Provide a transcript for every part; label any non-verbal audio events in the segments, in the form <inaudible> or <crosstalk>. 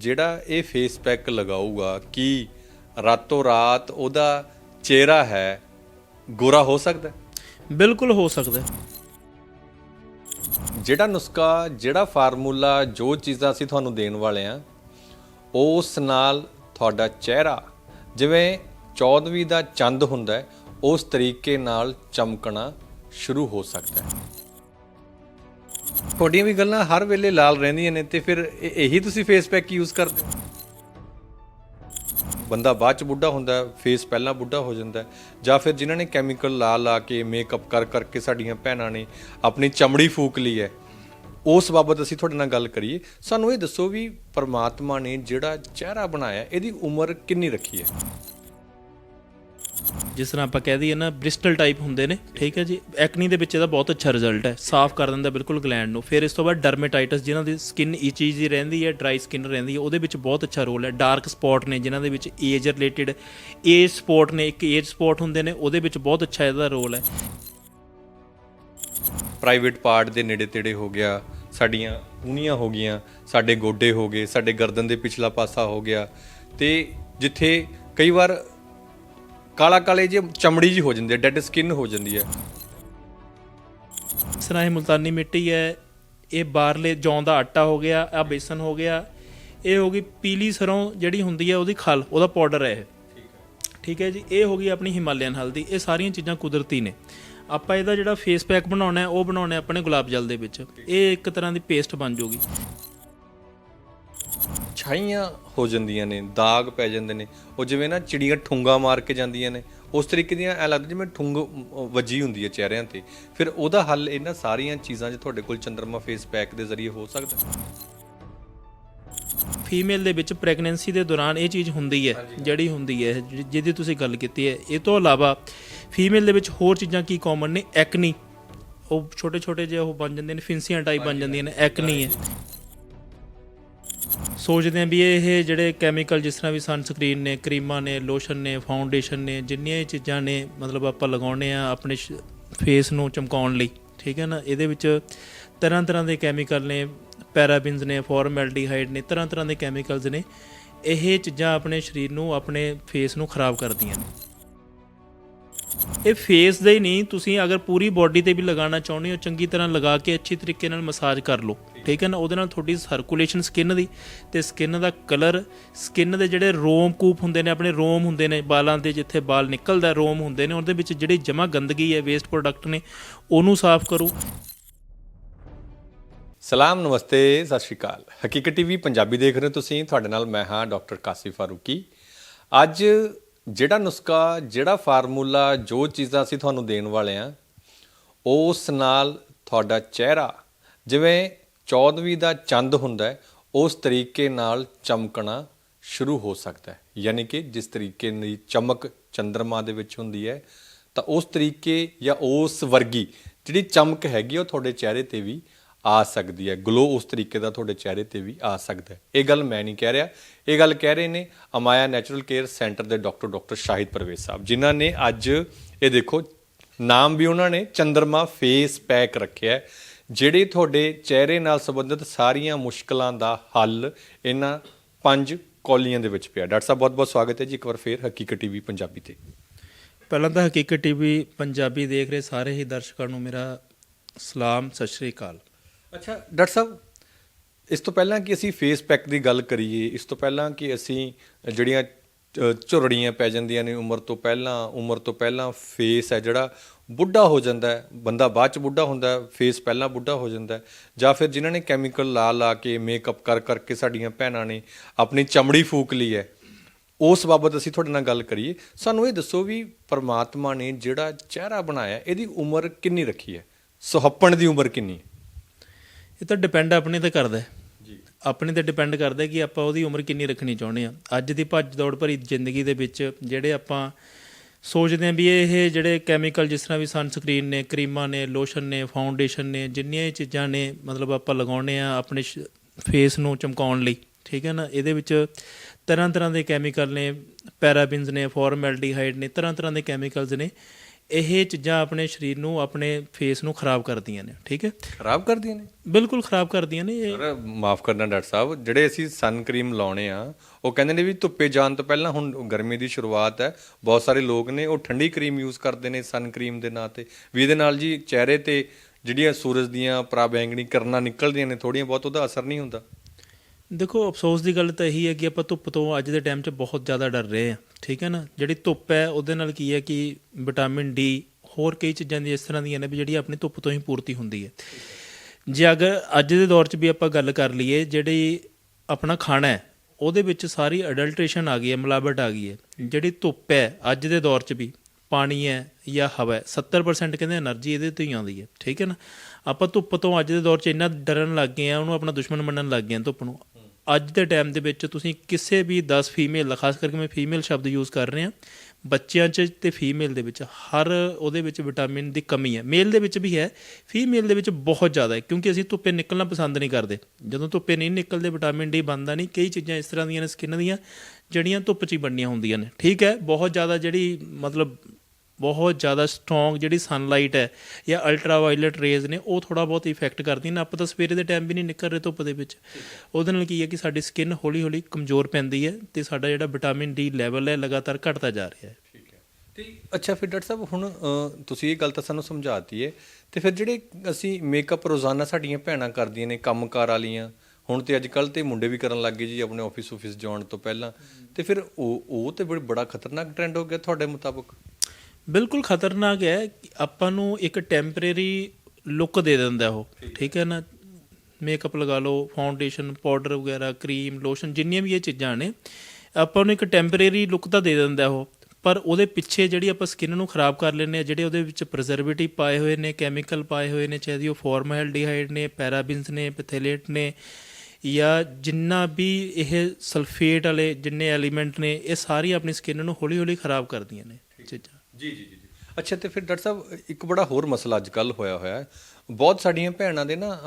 ਜਿਹੜਾ ਇਹ face pack ਲਗਾਊਗਾ ਕੀ ਰਾਤੋਂ ਰਾਤ ਉਹਦਾ ਚਿਹਰਾ ਹੈ ਗੋਰਾ ਹੋ ਸਕਦਾ? ਬਿਲਕੁਲ ਹੋ ਸਕਦਾ। ਜਿਹੜਾ ਨੁਸਖਾ ਜਿਹੜਾ ਫਾਰਮੂਲਾ ਜੋ ਚੀਜ਼ਾਂ ਅਸੀਂ ਤੁਹਾਨੂੰ ਦੇਣ ਵਾਲੇ ਆ ਉਸ ਨਾਲ ਤੁਹਾਡਾ ਚਿਹਰਾ ਜਿਵੇਂ 14ਵੀਂ ਦਾ ਚੰਦ ਹੁੰਦਾ ਹੈ ਉਸ ਤਰੀਕੇ ਨਾਲ ਚਮਕਣਾ ਸ਼ੁਰੂ ਹੋ ਸਕਦਾ ਹੈ ਤੁਹਾਡੀਆਂ ਵੀ ਗੱਲਾਂ ਹਰ ਵੇਲੇ ਲਾਲ ਰਹਿੰਦੀਆਂ ਨੇ ਤੇ ਫਿਰ ਇਹ- ਇਹੀ ਤੁਸੀਂ ਫੇਸ ਪੈਕ ਯੂਜ਼ ਕਰਦੇ ਹੋ? ਬੰਦਾ ਬਾਅਦ ਚ ਬੁੱਢਾ ਹੁੰਦਾ ਹੈ ਫੇਸ ਪਹਿਲਾਂ ਬੁੱਢਾ ਹੋ ਜਾਂਦਾ। ਹੈ ਜਾਂ ਫਿਰ ਜਿਨ੍ਹਾਂ ਨੇ ਕੈਮੀਕਲ ਲਾ ਲਾ ਕੇ ਮੇਕਅਪ ਕਰ ਕਰਕੇ ਸਾਡੀਆਂ ਭੈਣਾਂ ਨੇ ਆਪਣੀ ਚਮੜੀ ਫੂਕ ਲਈ ਹੈ, ਉਸ ਬਾਬਤ ਅਸੀਂ ਤੁਹਾਡੇ ਨਾਲ ਗੱਲ ਕਰੀਏ। ਸਾਨੂੰ ਇਹ ਦੱਸੋ ਵੀ ਪਰਮਾਤਮਾ ਨੇ ਜਿਹੜਾ ਚਿਹਰਾ ਬਣਾਇਆ, ਇਹਦੀ ਉਮਰ ਕਿੰਨੀ ਰੱਖੀ ਹੈ? ਜਿਸ ਤਰ੍ਹਾਂ ਆਪਾਂ ਕਹਿ ਦਈਏ ਨਾ ਬ੍ਰਿਸਟਲ ਟਾਈਪ ਹੁੰਦੇ ਨੇ, ਠੀਕ ਹੈ ਜੀ? ਐਕਨੀ ਦੇ ਵਿੱਚ ਇਹਦਾ ਬਹੁਤ ਅੱਛਾ ਰਿਜ਼ਲਟ ਹੈ। ਸਾਫ਼ ਕਰ ਦਿੰਦਾ ਬਿਲਕੁਲ ਗਲੈਂਡ ਨੂੰ। ਫਿਰ ਇਸ ਤੋਂ ਬਾਅਦ ਡਰਮੇਟਾਈਟਸ ਜਿਨ੍ਹਾਂ ਦੀ ਸਕਿਨ ਇਚੀਜ਼ ਦੀ ਰਹਿੰਦੀ ਹੈ ਡਰਾਈ ਸਕਿਨ ਰਹਿੰਦੀ ਹੈ, ਉਹਦੇ ਵਿੱਚ ਬਹੁਤ ਅੱਛਾ ਰੋਲ ਹੈ। ਡਾਰਕ ਸਪੌਟ ਨੇ, ਜਿਨ੍ਹਾਂ ਦੇ ਵਿੱਚ ਏਜ ਰਿਲੇਟਡ ਏਜ ਸਪੌਟ ਨੇ, ਇੱਕ ਏਜ ਸਪੌਟ ਹੁੰਦੇ ਨੇ, ਉਹਦੇ ਵਿੱਚ ਬਹੁਤ ਅੱਛਾ ਇਹਦਾ ਰੋਲ ਹੈ। ਪ੍ਰਾਈਵੇਟ ਪਾਰਟ ਦੇ ਨੇੜੇ ਤੇੜੇ ਹੋ ਗਿਆ, ਸਾਡੀਆਂ ਪੂਣੀਆਂ ਹੋ ਗਈਆਂ, ਸਾਡੇ ਗੋਡੇ ਹੋ ਗਏ, ਸਾਡੇ ਗਰਦਨ ਦੇ ਪਿਛਲਾ ਪਾਸਾ ਹੋ ਗਿਆ। ਤੇ ਜਿੱਥੇ ਕਈ ਵਾਰ ਕਾਲਾ ਕਾਲੇ ਜੇ ਚਮੜੀ ਜੀ ਹੋ ਜਾਂਦੀ ਹੈ ਡੈਡ ਸਕਿਨ ਹੋ ਜਾਂਦੀ ਹੈ। ਇਸ ਮੁਲਤਾਨੀ ਮਿੱਟੀ ਹੈ, ਇਹ ਬਾਹਰਲੇ ਜੌਂ ਦਾ ਆਟਾ ਹੋ ਗਿਆ ਆ ਬੇਸਨ ਹੋ ਗਿਆ, ਇਹ ਹੋ ਗਈ ਪੀਲੀ ਸਰੋਂ ਜਿਹੜੀ ਹੁੰਦੀ ਹੈ ਉਹਦੀ ਖਲ, ਉਹਦਾ ਪਾਊਡਰ ਹੈ ਇਹ। ਠੀਕ ਹੈ ਜੀ, ਇਹ ਹੋ ਗਈ ਆਪਣੀ ਹਿਮਾਲਿਅਨ ਹਲਦੀ, ਇਹ ਸਾਰੀਆਂ ਚੀਜ਼ਾਂ ਕੁਦਰਤੀ ਨੇ। ਆਪਾਂ ਇਹਦਾ ਜਿਹੜਾ ਫੇਸ ਪੈਕ ਬਣਾਉਣਾ ਹੈ, ਉਹ ਬਣਾਉਣਾ ਹੈ ਆਪਣੇ ਗੁਲਾਬ ਜਲ ਦੇ ਵਿੱਚ। ਇਹ ਇੱਕ ਤਰ੍ਹਾਂ ਦੀ ਪੇਸਟ ਬਣ ਜਾਊਗੀ। ਛਾਈਆਂ ਹੋ ਜਾਂਦੀਆਂ ਨੇ ਦਾਗ ਪੈ ਜਾਂਦੇ ਨੇ ਉਹ ਜਿਵੇਂ ਨਾ ਚਿੜੀਆਂ ਠੁੰਗਾ ਮਾਰ ਕੇ ਜਾਂਦੀਆਂ ਨੇ ਉਸ ਤਰੀਕੇ ਦੀਆਂ ਐ ਲੱਗਦਾ ਜਿਵੇਂ ਠੁੰਗ ਵੱਜੀ ਹੁੰਦੀ ਹੈ ਚਿਹਰਿਆਂ ਤੇ। ਫਿਰ ਉਹਦਾ ਹੱਲ ਇਹਨਾਂ ਸਾਰੀਆਂ ਚੀਜ਼ਾਂ ਜੇ ਤੁਹਾਡੇ ਕੋਲ ਚੰਦਰਮਾ ਫੇਸ ਪੈਕ ਦੇ ਜ਼ਰੀਏ ਹੋ ਸਕਦਾ। ਫੀਮੇਲ ਦੇ ਵਿੱਚ ਪ੍ਰੈਗਨੈਂਸੀ ਦੇ ਦੌਰਾਨ ਇਹ ਚੀਜ਼ ਹੁੰਦੀ ਹੈ ਜਿਹੜੀ ਹੁੰਦੀ ਹੈ ਜਿ- ਜਿਹਦੀ ਤੁਸੀਂ ਗੱਲ ਕੀਤੀ ਹੈ। ਇਹ ਤੋਂ ਇਲਾਵਾ ਫੀਮੇਲ ਦੇ ਵਿੱਚ ਹੋਰ ਚੀਜ਼ਾਂ ਕੀ ਕਾਮਨ ਨੇ? ਐਕਨੀ ਉਹ ਛੋਟੇ ਛੋਟੇ ਜਿਹੇ ਉਹ ਬਣ ਜਾਂਦੇ ਨੇ ਫਿੰਸੀਆਂ ਟਾਈਪ ਬਣ ਜਾਂਦੀਆਂ ਨੇ ਐਕਨੀ ਹੈ। ਸੋਚਦੇ ਆ ਵੀ ਇਹ ਜਿਹੜੇ ਕੈਮੀਕਲ ਜਿਸ ਤਰ੍ਹਾਂ ਵੀ ਸਨਸਕ੍ਰੀਨ ਨੇ, ਕਰੀਮਾਂ ਨੇ ਲੋਸ਼ਨ ਨੇ ਫਾਊਂਡੇਸ਼ਨ ਨੇ, ਜਿੰਨੀਆਂ ਇਹ ਚੀਜ਼ਾਂ ਨੇ, ਮਤਲਬ ਆਪਾਂ ਲਗਾਉਣੇ ਆ ਆਪਣੇ ਫੇਸ ਨੂੰ ਚਮਕਾਉਣ ਲਈ, ਠੀਕ ਹੈ ਨਾ? ਇਹਦੇ ਵਿੱਚ ਤਰ੍ਹਾਂ ਤਰ੍ਹਾਂ ਦੇ ਕੈਮੀਕਲ ਨੇ ਪੈਰਾਬਿਨਸ ਨੇ ਫਾਰਮੈਲਡੀਹਾਈਡ ਨੇ, ਤਰ੍ਹਾਂ ਤਰ੍ਹਾਂ ਦੇ ਕੈਮੀਕਲਸ ਨੇ, ਇਹ ਚੀਜ਼ਾਂ ਆਪਣੇ ਸਰੀਰ ਨੂੰ, ਆਪਣੇ ਫੇਸ ਨੂੰ ਖਰਾਬ ਕਰਦੀਆਂ ਨੇ। ਇਹ ਫੇਸ ਦੇ ਹੀ ਨਹੀਂ, ਤੁਸੀਂ ਅਗਰ ਪੂਰੀ ਬਾਡੀ ਤੇ ਵੀ ਲਗਾਉਣਾ ਚਾਹੁੰਦੇ ਹੋ, ਚੰਗੀ ਤਰ੍ਹਾਂ ਲਗਾ ਕੇ ਅੱਛੀ ਤਰੀਕੇ ਨਾਲ ਮਸਾਜ ਕਰ ਲਓ। ਠੀਕ ਹੈ ਨਾ, ਉਹਦੇ ਨਾਲ ਤੁਹਾਡੀ ਸਰਕੂਲੇਸ਼ਨ ਸਕਿਨ ਦੀ ਤੇ ਸਕਿਨ ਦਾ ਕਲਰ ਸਕਿਨ ਦੇ ਜਿਹੜੇ ਰੋਮ ਕੂਪ ਹੁੰਦੇ ਨੇ, ਆਪਣੇ ਰੋਮ ਹੁੰਦੇ ਨੇ ਬਾਲਾਂ ਦੇ, ਜਿੱਥੇ ਬਾਲ ਨਿਕਲਦਾ ਰੋਮ ਹੁੰਦੇ ਨੇ, ਉਹਦੇ ਵਿੱਚ ਜਿਹੜੀ ਜਮਾ ਗੰਦਗੀ ਹੈ ਵੇਸਟ ਪ੍ਰੋਡਕਟ ਨੇ, ਉਹਨੂੰ ਸਾਫ਼ ਕਰੋ। ਸਲਾਮ, ਨਮਸਤੇ, ਸਤਿ ਸ਼੍ਰੀ ਅਕਾਲ। ਹਕੀਕਤ ਟੀਵੀ ਪੰਜਾਬੀ ਦੇਖ ਰਹੇ ਹੋ ਤੁਸੀਂ। ਤੁਹਾਡੇ ਨਾਲ ਮੈਂ ਹਾਂ ਡਾਕਟਰ ਕਾਸਿਫ ਫਾਰੂਕੀ। ਅੱਜ ਜਿਹੜਾ ਨੁਸਖਾ, ਜਿਹੜਾ ਫਾਰਮੂਲਾ, ਜੋ ਚੀਜ਼ਾਂ ਅਸੀਂ ਤੁਹਾਨੂੰ ਦੇਣ ਵਾਲੇ ਆ ਉਸ ਨਾਲ ਤੁਹਾਡਾ ਚਿਹਰਾ, ਜਿਵੇਂ 14ਵੀਂ ਦਾ ਚੰਦ ਹੁੰਦਾ ਉਸ ਤਰੀਕੇ ਨਾਲ ਚਮਕਣਾ ਸ਼ੁਰੂ ਹੋ ਸਕਦਾ ਹੈ। ਯਾਨੀ ਕਿ ਜਿਸ ਤਰੀਕੇ ਦੀ ਚਮਕ ਚੰ드ਰਮਾ ਦੇ ਵਿੱਚ ਹੁੰਦੀ ਹੈ, ਤਾਂ ਉਸ ਤਰੀਕੇ ਜਾਂ ਉਸ ਵਰਗੀ ਜਿਹੜੀ ਚਮਕ ਹੈਗੀ ਉਹ ਤੁਹਾਡੇ ਚਿਹਰੇ ਤੇ ਵੀ ਆ ਸਕਦੀ ਹੈ। ਗਲੋ ਉਸ ਤਰੀਕੇ ਦਾ ਤੁਹਾਡੇ ਚਿਹਰੇ ਤੇ ਵੀ ਆ ਸਕਦਾ ਹੈ। ਇਹ ਗੱਲ ਮੈਂ ਨਹੀਂ ਕਹਿ ਰਿਹਾ। ਇਹ ਗੱਲ ਕਹਿ ਰਹੇ ਨੇ ਅਮਾਇਆ ਨੈਚੁਰਲ ਕੇਅਰ ਸੈਂਟਰ ਦੇ ਡਾਕਟਰ ਡਾਕਟਰ ਸ਼ਾਹਿਦ ਪਰਵੇਜ਼ ਸਾਹਿਬ, ਜਿਨ੍ਹਾਂ ਨੇ ਅੱਜ ਇਹ ਦੇਖੋ, ਨਾਮ ਵੀ ਉਹਨਾਂ ਨੇ ਚੰਦਰਮਾ ਫੇਸ ਪੈਕ ਰੱਖਿਆ ਹੈ। ਜਿਹੜੇ ਤੁਹਾਡੇ ਚਿਹਰੇ ਨਾਲ ਸੰਬੰਧਿਤ ਸਾਰੀਆਂ ਮੁਸ਼ਕਲਾਂ ਦਾ ਹੱਲ ਇਹਨਾਂ ਪੰਜ ਕੌਲੀਆਂ ਦੇ ਵਿੱਚ ਪਿਆ। ਡਾਕਟਰ ਸਾਹਿਬ ਬਹੁਤ ਬਹੁਤ ਸਵਾਗਤ ਹੈ ਜੀ। ਇੱਕ ਵਾਰ ਫੇਰ ਹਕੀਕਤ ਟੀਵੀ ਪੰਜਾਬੀ ਤੇ। ਪਹਿਲਾਂ ਤਾਂ ਹਕੀਕਤ ਟੀਵੀ ਪੰਜਾਬੀ ਦੇਖ ਰਹੇ ਸਾਰੇ ਹੀ ਦਰਸ਼ਕਾਂ ਨੂੰ ਮੇਰਾ ਸਲਾਮ ਸਤਿ ਸ਼੍ਰੀ ਅਕਾਲ। ਅੱਛਾ ਡਾਕਟਰ ਸਾਹਿਬ ਇਸ ਤੋਂ ਪਹਿਲਾਂ ਕਿ ਅਸੀਂ ਫੇਸ ਪੈਕ ਦੀ ਗੱਲ ਕਰੀਏ ਇਸ ਤੋਂ ਪਹਿਲਾਂ ਕਿ ਅਸੀਂ ਜਿਹੜੀਆਂ ਝੁਰੜੀਆਂ ਪੈ ਜਾਂਦੀਆਂ ਨੇ ਉਮਰ ਤੋਂ ਪਹਿਲਾਂ ਉਮਰ ਤੋਂ ਪਹਿਲਾਂ ਫੇਸ ਹੈ ਜਿਹੜਾ ਬੁੱਢਾ ਹੋ ਜਾਂਦਾ ਬੰਦਾ ਬਾਅਦ ਚ ਬੁੱਢਾ ਹੁੰਦਾ ਫੇਸ ਪਹਿਲਾਂ ਬੁੱਢਾ ਹੋ ਜਾਂਦਾ ਜਾਂ ਫਿਰ ਜਿਨ੍ਹਾਂ ਨੇ ਕੈਮੀਕਲ ਲਾ ਲਾ ਕੇ ਮੇਕਅਪ ਕਰ ਕਰਕੇ ਸਾਡੀਆਂ ਭੈਣਾਂ ਨੇ ਆਪਣੀ ਚਮੜੀ ਫੂਕ ਲਈ ਹੈ ਉਸ ਬਾਬਤ ਅਸੀਂ ਤੁਹਾਡੇ ਨਾਲ ਗੱਲ ਕਰੀਏ। ਸਾਨੂੰ ਇਹ ਦੱਸੋ ਵੀ ਪਰਮਾਤਮਾ ਨੇ ਜਿਹੜਾ ਚਿਹਰਾ ਬਣਾਇਆ ਇਹਦੀ ਉਮਰ ਕਿੰਨੀ ਰੱਖੀ ਹੈ? ਸੁਹੱਪਣ ਦੀ ਉਮਰ ਕਿੰਨੀ ਹੈ? ਇਹ ਤਾਂ ਡਿਪੈਂਡ ਆਪਣੇ ਤੇ ਕਰਦਾ ਹੈ। ਜੀ। ਆਪਣੇ ਤੇ ਡਿਪੈਂਡ ਕਰਦਾ ਕਿ ਆਪਾਂ ਉਹਦੀ ਉਮਰ ਕਿੰਨੀ ਰੱਖਣੀ ਚਾਹੁੰਦੇ ਆ ਅੱਜ ਦੀ ਭੱਜ ਦੌੜ ਭਰੀ ਜ਼ਿੰਦਗੀ ਦੇ ਵਿੱਚ ਜਿਹੜੇ ਆਪਾਂ ਸੋਚਦੇ ਆ ਵੀ ਇਹ ਜਿਹੜੇ ਕੈਮੀਕਲ ਜਿਸ ਤਰ੍ਹਾਂ ਵੀ ਸਨਸਕ੍ਰੀਨ ਨੇ, ਕਰੀਮਾਂ ਨੇ ਲੋਸ਼ਨ ਨੇ ਫਾਊਂਡੇਸ਼ਨ ਨੇ, ਜਿੰਨੀਆਂ ਇਹ ਚੀਜ਼ਾਂ ਨੇ, ਮਤਲਬ ਆਪਾਂ ਲਗਾਉਣੇ ਆ ਆਪਣੇ ਫੇਸ ਨੂੰ ਚਮਕਾਉਣ ਲਈ, ਠੀਕ ਹੈ ਨਾ? ਇਹਦੇ ਵਿੱਚ ਤਰ੍ਹਾਂ ਤਰ੍ਹਾਂ ਦੇ ਕੈਮੀਕਲ ਨੇ ਪੈਰਾਬਿਨਸ ਨੇ ਫਾਰਮੈਲਡੀਹਾਈਡ ਨੇ ਤਰ੍ਹਾਂ ਤਰ੍ਹਾਂ ਦੇ ਕੈਮੀਕਲਸ ਨੇ। ਇਹ ਚੀਜ਼ਾਂ ਆਪਣੇ ਸਰੀਰ ਨੂੰ ਆਪਣੇ ਫੇਸ ਨੂੰ ਖਰਾਬ ਕਰਦੀਆਂ ਨੇ ਠੀਕ ਹੈ? ਖਰਾਬ ਕਰਦੀਆਂ ਨੇ? ਬਿਲਕੁਲ ਖਰਾਬ ਕਰਦੀਆਂ ਨੇ ਇਹ ਸਰ ਮਾਫ ਕਰਨਾ ਡਾਕਟਰ ਸਾਹਿਬ ਜਿਹੜੇ ਅਸੀਂ ਸਨ ਕਰੀਮ ਲਾਉਣੇ ਆ ਉਹ ਕਹਿੰਦੇ ਨੇ ਵੀ ਧੁੱਪੇ ਜਾਣ ਤੋਂ ਪਹਿਲਾਂ ਹੁਣ ਗਰਮੀ ਦੀ ਸ਼ੁਰੂਆਤ ਹੈ ਬਹੁਤ ਸਾਰੇ ਲੋਕ ਨੇ ਉਹ ਠੰਡੀ ਕਰੀਮ ਯੂਜ਼ ਕਰਦੇ ਨੇ ਸਨ ਕਰੀਮ ਦੇ ਨਾਂ ਤੇ। ਵੀ ਇਹਦੇ ਨਾਲ ਜੀ ਚਿਹਰੇ ਤੇ ਜਿਹੜੀਆਂ ਸੂਰਜ ਦੀਆਂ ਪਰਾਬੈਂਗਣੀ ਕਰਨਾਂ ਨਿਕਲਦੀਆਂ ਨੇ ਥੋੜੀਆਂ ਬਹੁਤ ਉਹਦਾ ਅਸਰ ਨਹੀਂ ਹੁੰਦਾ? ਦੇਖੋ, ਅਫਸੋਸ ਦੀ ਗੱਲ ਤਾਂ ਇਹੀ ਹੈ ਕਿ ਆਪਾਂ ਧੁੱਪ ਤੋਂ ਅੱਜ ਦੇ ਟਾਈਮ 'ਚ ਬਹੁਤ ਜ਼ਿਆਦਾ ਡਰ ਰਹੇ ਆ ਠੀਕ ਹੈ ਨਾ? ਜਿਹੜੀ ਧੁੱਪ ਹੈ, ਉਹਦੇ ਨਾਲ ਕੀ ਹੈ ਕਿ ਵਿਟਾਮਿਨ ਡੀ ਹੋਰ ਕਈ ਚੀਜ਼ਾਂ ਦੀ ਇਸ ਤਰ੍ਹਾਂ ਦੀਆਂ ਨੇ ਵੀ ਜਿਹੜੀ ਆਪਣੀ ਧੁੱਪ ਤੋਂ ਹੀ ਪੂਰਤੀ ਹੁੰਦੀ ਹੈ। ਜੇ ਅਗਰ ਅੱਜ ਦੇ ਦੌਰ 'ਚ ਵੀ ਆਪਾਂ ਗੱਲ ਕਰ ਲਈਏ, ਜਿਹੜੀ ਆਪਣਾ ਖਾਣਾ ਉਹਦੇ ਵਿੱਚ ਸਾਰੀ ਅਡਲਟਰੇਸ਼ਨ ਆ ਗਈ ਹੈ, ਮਿਲਾਵਟ ਆ ਗਈ ਹੈ। ਜਿਹੜੀ ਧੁੱਪ ਹੈ, ਅੱਜ ਦੇ ਦੌਰ 'ਚ ਵੀ ਪਾਣੀ ਹੈ ਜਾਂ ਹਵਾ ਹੈ 70% ਕਹਿੰਦੇ એનર્ਜੀ ਇਹਦੇ ਤੋਂ ਹੀ ਆਉਂਦੀ ਹੈ, ਠੀਕ ਹੈ ਨਾ? ਆਪਾਂ ਧੁੱਪ ਤੋਂ ਅੱਜ ਦੇ ਦੌਰ 'ਚ ਇੰਨਾ ਡਰਨ ਲੱਗ ਗਏ ਆ ਉਹਨੂੰ ਆਪਣਾ ਦੁਸ਼ਮਣ ਮੰਨਣ ਲੱਗ ਗਏ ਆ ਧੁੱਪ ਨੂੰ। ਅੱਜ ਦੇ ਟਾਈਮ ਦੇ ਵਿੱਚ ਤੁਸੀਂ ਕਿਸੇ ਵੀ 10 ਫੀਮੇਲ ਖਾਸ ਕਰਕੇ ਮੈਂ ਫੀਮੇਲ ਸ਼ਬਦ ਯੂਜ਼ ਕਰ ਰਿਹਾ, ਬੱਚਿਆਂ 'ਚ ਤੇ ਫੀਮੇਲ ਦੇ ਵਿੱਚ, ਹਰ ਉਹਦੇ ਵਿੱਚ ਵਿਟਾਮਿਨ ਦੀ ਕਮੀ ਹੈ। ਮੇਲ ਦੇ ਵਿੱਚ ਵੀ ਹੈ ਫੀਮੇਲ ਦੇ ਵਿੱਚ ਬਹੁਤ ਜ਼ਿਆਦਾ ਹੈ, ਕਿਉਂਕਿ ਅਸੀਂ ਧੁੱਪੇ ਨਿਕਲਣਾ ਪਸੰਦ ਨਹੀਂ ਕਰਦੇ। ਜਦੋਂ ਧੁੱਪੇ ਨਹੀਂ ਨਿਕਲਦੇ ਵਿਟਾਮਿਨ ਡੀ ਬਣਦਾ ਨਹੀਂ, ਕਈ ਚੀਜ਼ਾਂ ਇਸ ਤਰ੍ਹਾਂ ਦੀਆਂ ਨੇ ਸਕਿਨ ਦੀਆਂ, ਜਿਹੜੀਆਂ ਧੁੱਪ 'ਚ ਹੀ ਬਣਨੀਆਂ ਹੁੰਦੀਆਂ ਨੇ। ਠੀਕ ਹੈ, ਬਹੁਤ ਜ਼ਿਆਦਾ ਜਿਹੜੀ ਮਤਲਬ ਬਹੁਤ ਜ਼ਿਆਦਾ ਸਟਰੋਂਗ ਜਿਹੜੀ ਸਨਲਾਈਟ ਹੈ ਜਾਂ ਅਲਟਰਾਵਾਇਲਟ ਰੇਜ਼ ਨੇ, ਉਹ ਥੋੜਾ ਬਹੁਤ ਇਫੈਕਟ ਕਰਦੀਆਂ ਨੇ। ਆਪਾਂ ਤਾਂ ਸਵੇਰੇ ਦੇ ਟਾਈਮ ਵੀ ਨਹੀਂ ਨਿਕਲ ਰਹੇ ਧੁੱਪ ਦੇ ਵਿੱਚ। ਉਹਦੇ ਨਾਲ ਕੀ ਹੈ ਕਿ ਸਾਡੀ ਸਕਿਨ ਹੌਲੀ ਹੌਲੀ ਕਮਜ਼ੋਰ ਪੈਂਦੀ ਹੈ ਤੇ ਸਾਡਾ ਜਿਹੜਾ ਵਿਟਾਮਿਨ ਡੀ ਲੈਵਲ ਹੈ ਲਗਾਤਾਰ ਘਟਦਾ ਜਾ ਰਿਹਾ ਹੈ। ਠੀਕ ਹੈ। ਤੇ ਅੱਛਾ, ਫਿਰ ਡਾਕਟਰ ਸਾਹਿਬ, ਹੁਣ ਤੁਸੀਂ ਇਹ ਗੱਲ ਤਾਂ ਸਾਨੂੰ ਸਮਝਾਤੀ ਹੈ। ਤੇ ਫਿਰ ਜਿਹੜੇ ਅਸੀਂ ਮੇਕਅਪ ਰੋਜ਼ਾਨਾ ਸਾਡੀਆਂ ਭੈਣਾਂ ਕਰਦੀਆਂ ਨੇ, ਕੰਮਕਾਰ ਵਾਲੀਆਂ, ਹੁਣ ਤੇ ਅੱਜ ਕੱਲ ਤੇ ਮੁੰਡੇ ਵੀ ਕਰਨ ਲੱਗ ਗਏ ਜੀ ਆਪਣੇ ਆਫਿਸ ਆਫਿਸ ਜਾਣ ਤੋਂ ਪਹਿਲਾਂ। ਤੇ ਫਿਰ ਉਹ ਉਹ ਤੇ ਬੜਾ ਖਤਰਨਾਕ ਟ੍ਰੈਂਡ ਹੋ ਗਿਆ ਤੁਹਾਡੇ ਮੁਤਾਬਕ? ਬਿਲਕੁਲ ਖਤਰਨਾਕ ਹੈ ਆਪਾਂ ਨੂੰ ਇੱਕ ਟੈਂਪਰੇਰੀ ਲੁੱਕ ਦੇ ਦਿੰਦਾ ਉਹ। ਠੀਕ ਹੈ ਨਾ? ਮੇਕਅਪ ਲਗਾ ਲਓ ਫਾਊਂਡੇਸ਼ਨ ਪਾਊਡਰ ਵਗੈਰਾ ਕਰੀਮ ਲੋਸ਼ਨ ਜਿੰਨੀਆਂ ਵੀ ਇਹ ਚੀਜ਼ਾਂ ਨੇ ਆਪਾਂ ਨੂੰ ਇੱਕ ਟੈਂਪਰੇਰੀ ਲੁੱਕ ਤਾਂ ਦੇ ਦਿੰਦਾ ਉਹ। ਪਰ ਉਹਦੇ ਪਿੱਛੇ ਜਿਹੜੀ ਆਪਾਂ ਸਕਿਨ ਨੂੰ ਖਰਾਬ ਕਰ ਲੈਂਦੇ ਆ ਜਿਹੜੇ ਉਹਦੇ ਵਿੱਚ ਪ੍ਰੀਜ਼ਰਵੇਟਿਵ ਪਾਏ ਹੋਏ ਨੇ ਕੈਮੀਕਲ ਪਾਏ ਹੋਏ ਨੇ ਚਾਹੇ ਉਹ ਫਾਰਮੈਲਡੀਹਾਈਡ ਨੇ ਪੈਰਾਬਿਨਸ ਨੇ ਪੈਥੇਲੇਟ ਨੇ ਜਾਂ ਜਿੰਨਾ ਵੀ ਇਹ ਸਲਫੇਟ ਵਾਲੇ ਜਿੰਨੇ ਐਲੀਮੈਂਟ ਨੇ ਇਹ ਸਾਰੀ ਆਪਣੀ ਸਕਿਨ ਨੂੰ ਹੌਲੀ ਹੌਲੀ ਖਰਾਬ ਕਰਦੀਆਂ ਨੇ ਚੀਜ਼ਾਂ। ਜੀ ਜੀ ਜੀ। ਅੱਛਾ ਤੇ ਫਿਰ ਡਾਕਟਰ ਸਾਹਿਬ ਇੱਕ ਬੜਾ ਹੋਰ ਮਸਲਾ ਅੱਜ ਕੱਲ ਹੋਇਆ ਹੋਇਆ ਹੈ। ਬਹੁਤ ਸਾਡੀਆਂ ਭੈਣਾਂ ਦੇ ਨਾ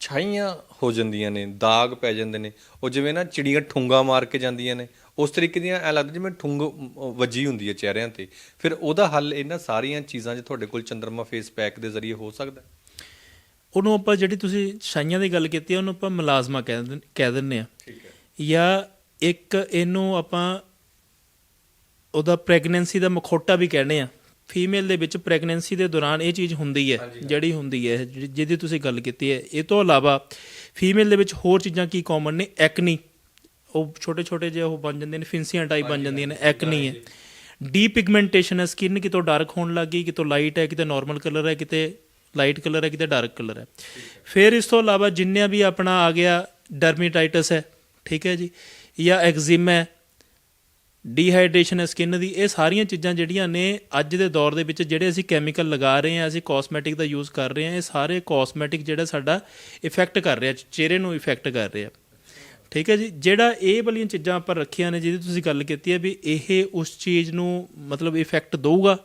ਛਾਈਆਂ ਹੋ ਜਾਂਦੀਆਂ ਨੇ ਦਾਗ ਪੈ ਜਾਂਦੇ ਨੇ। ਉਹ ਜਿਵੇਂ ਨਾ ਚਿੜੀਆਂ ਠੁੰਗਾ ਮਾਰ ਕੇ ਜਾਂਦੀਆਂ ਨੇ। ਉਸ ਤਰੀਕੇ ਦੀਆਂ ਐ ਲੱਗਦਾ ਜਿਵੇਂ ਠੁੰਗ ਵੱਜੀ ਹੁੰਦੀ ਹੈ ਚਿਹਰਿਆਂ ਤੇ। ਫਿਰ ਉਹਦਾ ਹੱਲ ਇਹਨਾਂ ਸਾਰੀਆਂ ਚੀਜ਼ਾਂ ਜੇ ਤੁਹਾਡੇ ਕੋਲ ਚੰਦਰਮਾ ਫੇਸ ਪੈਕ ਦੇ ਜ਼ਰੀਏ ਹੋ ਸਕਦਾ? ਉਹਨੂੰ ਆਪਾਂ ਜਿਹੜੀ ਤੁਸੀਂ ਛਾਈਆਂ ਦੀ ਗੱਲ ਕੀਤੀ ਹੈ ਉਹਨੂੰ ਆਪਾਂ ਮੁਲਾਜ਼ਮਾ ਕਹਿ ਦਿੰ- ਕਹਿ ਦਿੰਨੇ ਆ। ਠੀਕ ਹੈ। ਜਾਂ ਇੱਕ ਇਹਨੂੰ ਆਪਾਂ ਉਹਦਾ ਪ੍ਰੈਗਨੈਂਸੀ ਦਾ ਮਖੌਟਾ ਵੀ ਕਹਿੰਦੇ ਆ। ਫੀਮੇਲ ਦੇ ਵਿੱਚ ਪ੍ਰੈਗਨੈਂਸੀ ਦੇ ਦੌਰਾਨ ਇਹ ਚੀਜ਼ ਹੁੰਦੀ ਹੈ ਜਿਹੜੀ ਹੁੰਦੀ ਹੈ ਜਿਹਦੀ ਤੁਸੀਂ ਗੱਲ ਕੀਤੀ ਹੈ। ਇਹ ਤੋਂ ਇਲਾਵਾ ਫੀਮੇਲ ਦੇ ਵਿੱਚ ਹੋਰ ਚੀਜ਼ਾਂ ਕੀ ਕਾਮਨ ਨੇ? ਐਕਨੀ ਉਹ ਛੋਟੇ ਛੋਟੇ ਜਿਹੇ ਉਹ ਬਣ ਜਾਂਦੇ ਨੇ ਫਿੰਸੀਆਂ ਟਾਈਪ ਬਣ ਜਾਂਦੀਆਂ ਨੇ ਐਕਨੀ ਹੈ। ਡੀ ਪਿਗਮੈਂਟੇਸ਼ਨ ਹੈ ਸਕਿਨ ਕਿਤੋਂ ਡਾਰਕ ਹੋਣ ਲੱਗੀ ਕਿਤੋਂ ਲਾਈਟ ਹੈ ਕਿਤੇ ਨਾਰਮਲ ਕਲਰ ਹੈ ਕਿਤੇ ਲਾਈਟ ਕਲਰ ਹੈ ਕਿਤੇ ਡਾਰਕ ਕਲਰ ਹੈ। ਫਿਰ ਇਸ ਤੋਂ ਇਲਾਵਾ ਜਿੰਨਿਆਂ ਵੀ ਆਪਣਾ ਆ ਗਿਆ ਡਰਮੇਟਾਈਟਸ ਹੈ ਠੀਕ ਹੈ ਜੀ ਜਾਂ ਐਗਜ਼ਿਮਾ ਹੈ ਡੀਹਾਈਡਰੇਸ਼ਨ ਹੈ ਸਕਿਨ ਦੀ, ਇਹ ਸਾਰੀਆਂ ਚੀਜ਼ਾਂ ਜਿਹੜੀਆਂ ਨੇ ਅੱਜ ਦੇ ਦੌਰ ਦੇ ਵਿੱਚ ਜਿਹੜੇ ਅਸੀਂ ਕੈਮੀਕਲ ਲਗਾ ਰਹੇ ਹਾਂ, ਅਸੀਂ ਕਾਸਮੈਟਿਕ ਦਾ ਯੂਜ਼ ਕਰ ਰਹੇ ਹਾਂ, ਇਹ ਸਾਰੇ ਕਾਸਮੈਟਿਕ ਜਿਹੜਾ ਸਾਡਾ ਇਫੈਕਟ ਕਰ ਰਿਹਾ, ਚਿਹਰੇ ਨੂੰ ਇਫੈਕਟ ਕਰ ਰਿਹਾ। ਠੀਕ ਹੈ ਜੀ? ਜਿਹੜਾ ਇਹ ਵਾਲੀਆਂ ਚੀਜ਼ਾਂ ਆਪਾਂ ਰੱਖੀਆਂ ਨੇ, ਜਿਹਦੀ ਤੁਸੀਂ ਗੱਲ ਕੀਤੀ ਹੈ ਵੀ ਇਹ ਉਸ ਚੀਜ਼ ਨੂੰ ਮਤਲਬ ਇਫੈਕਟ ਦਊਗਾ।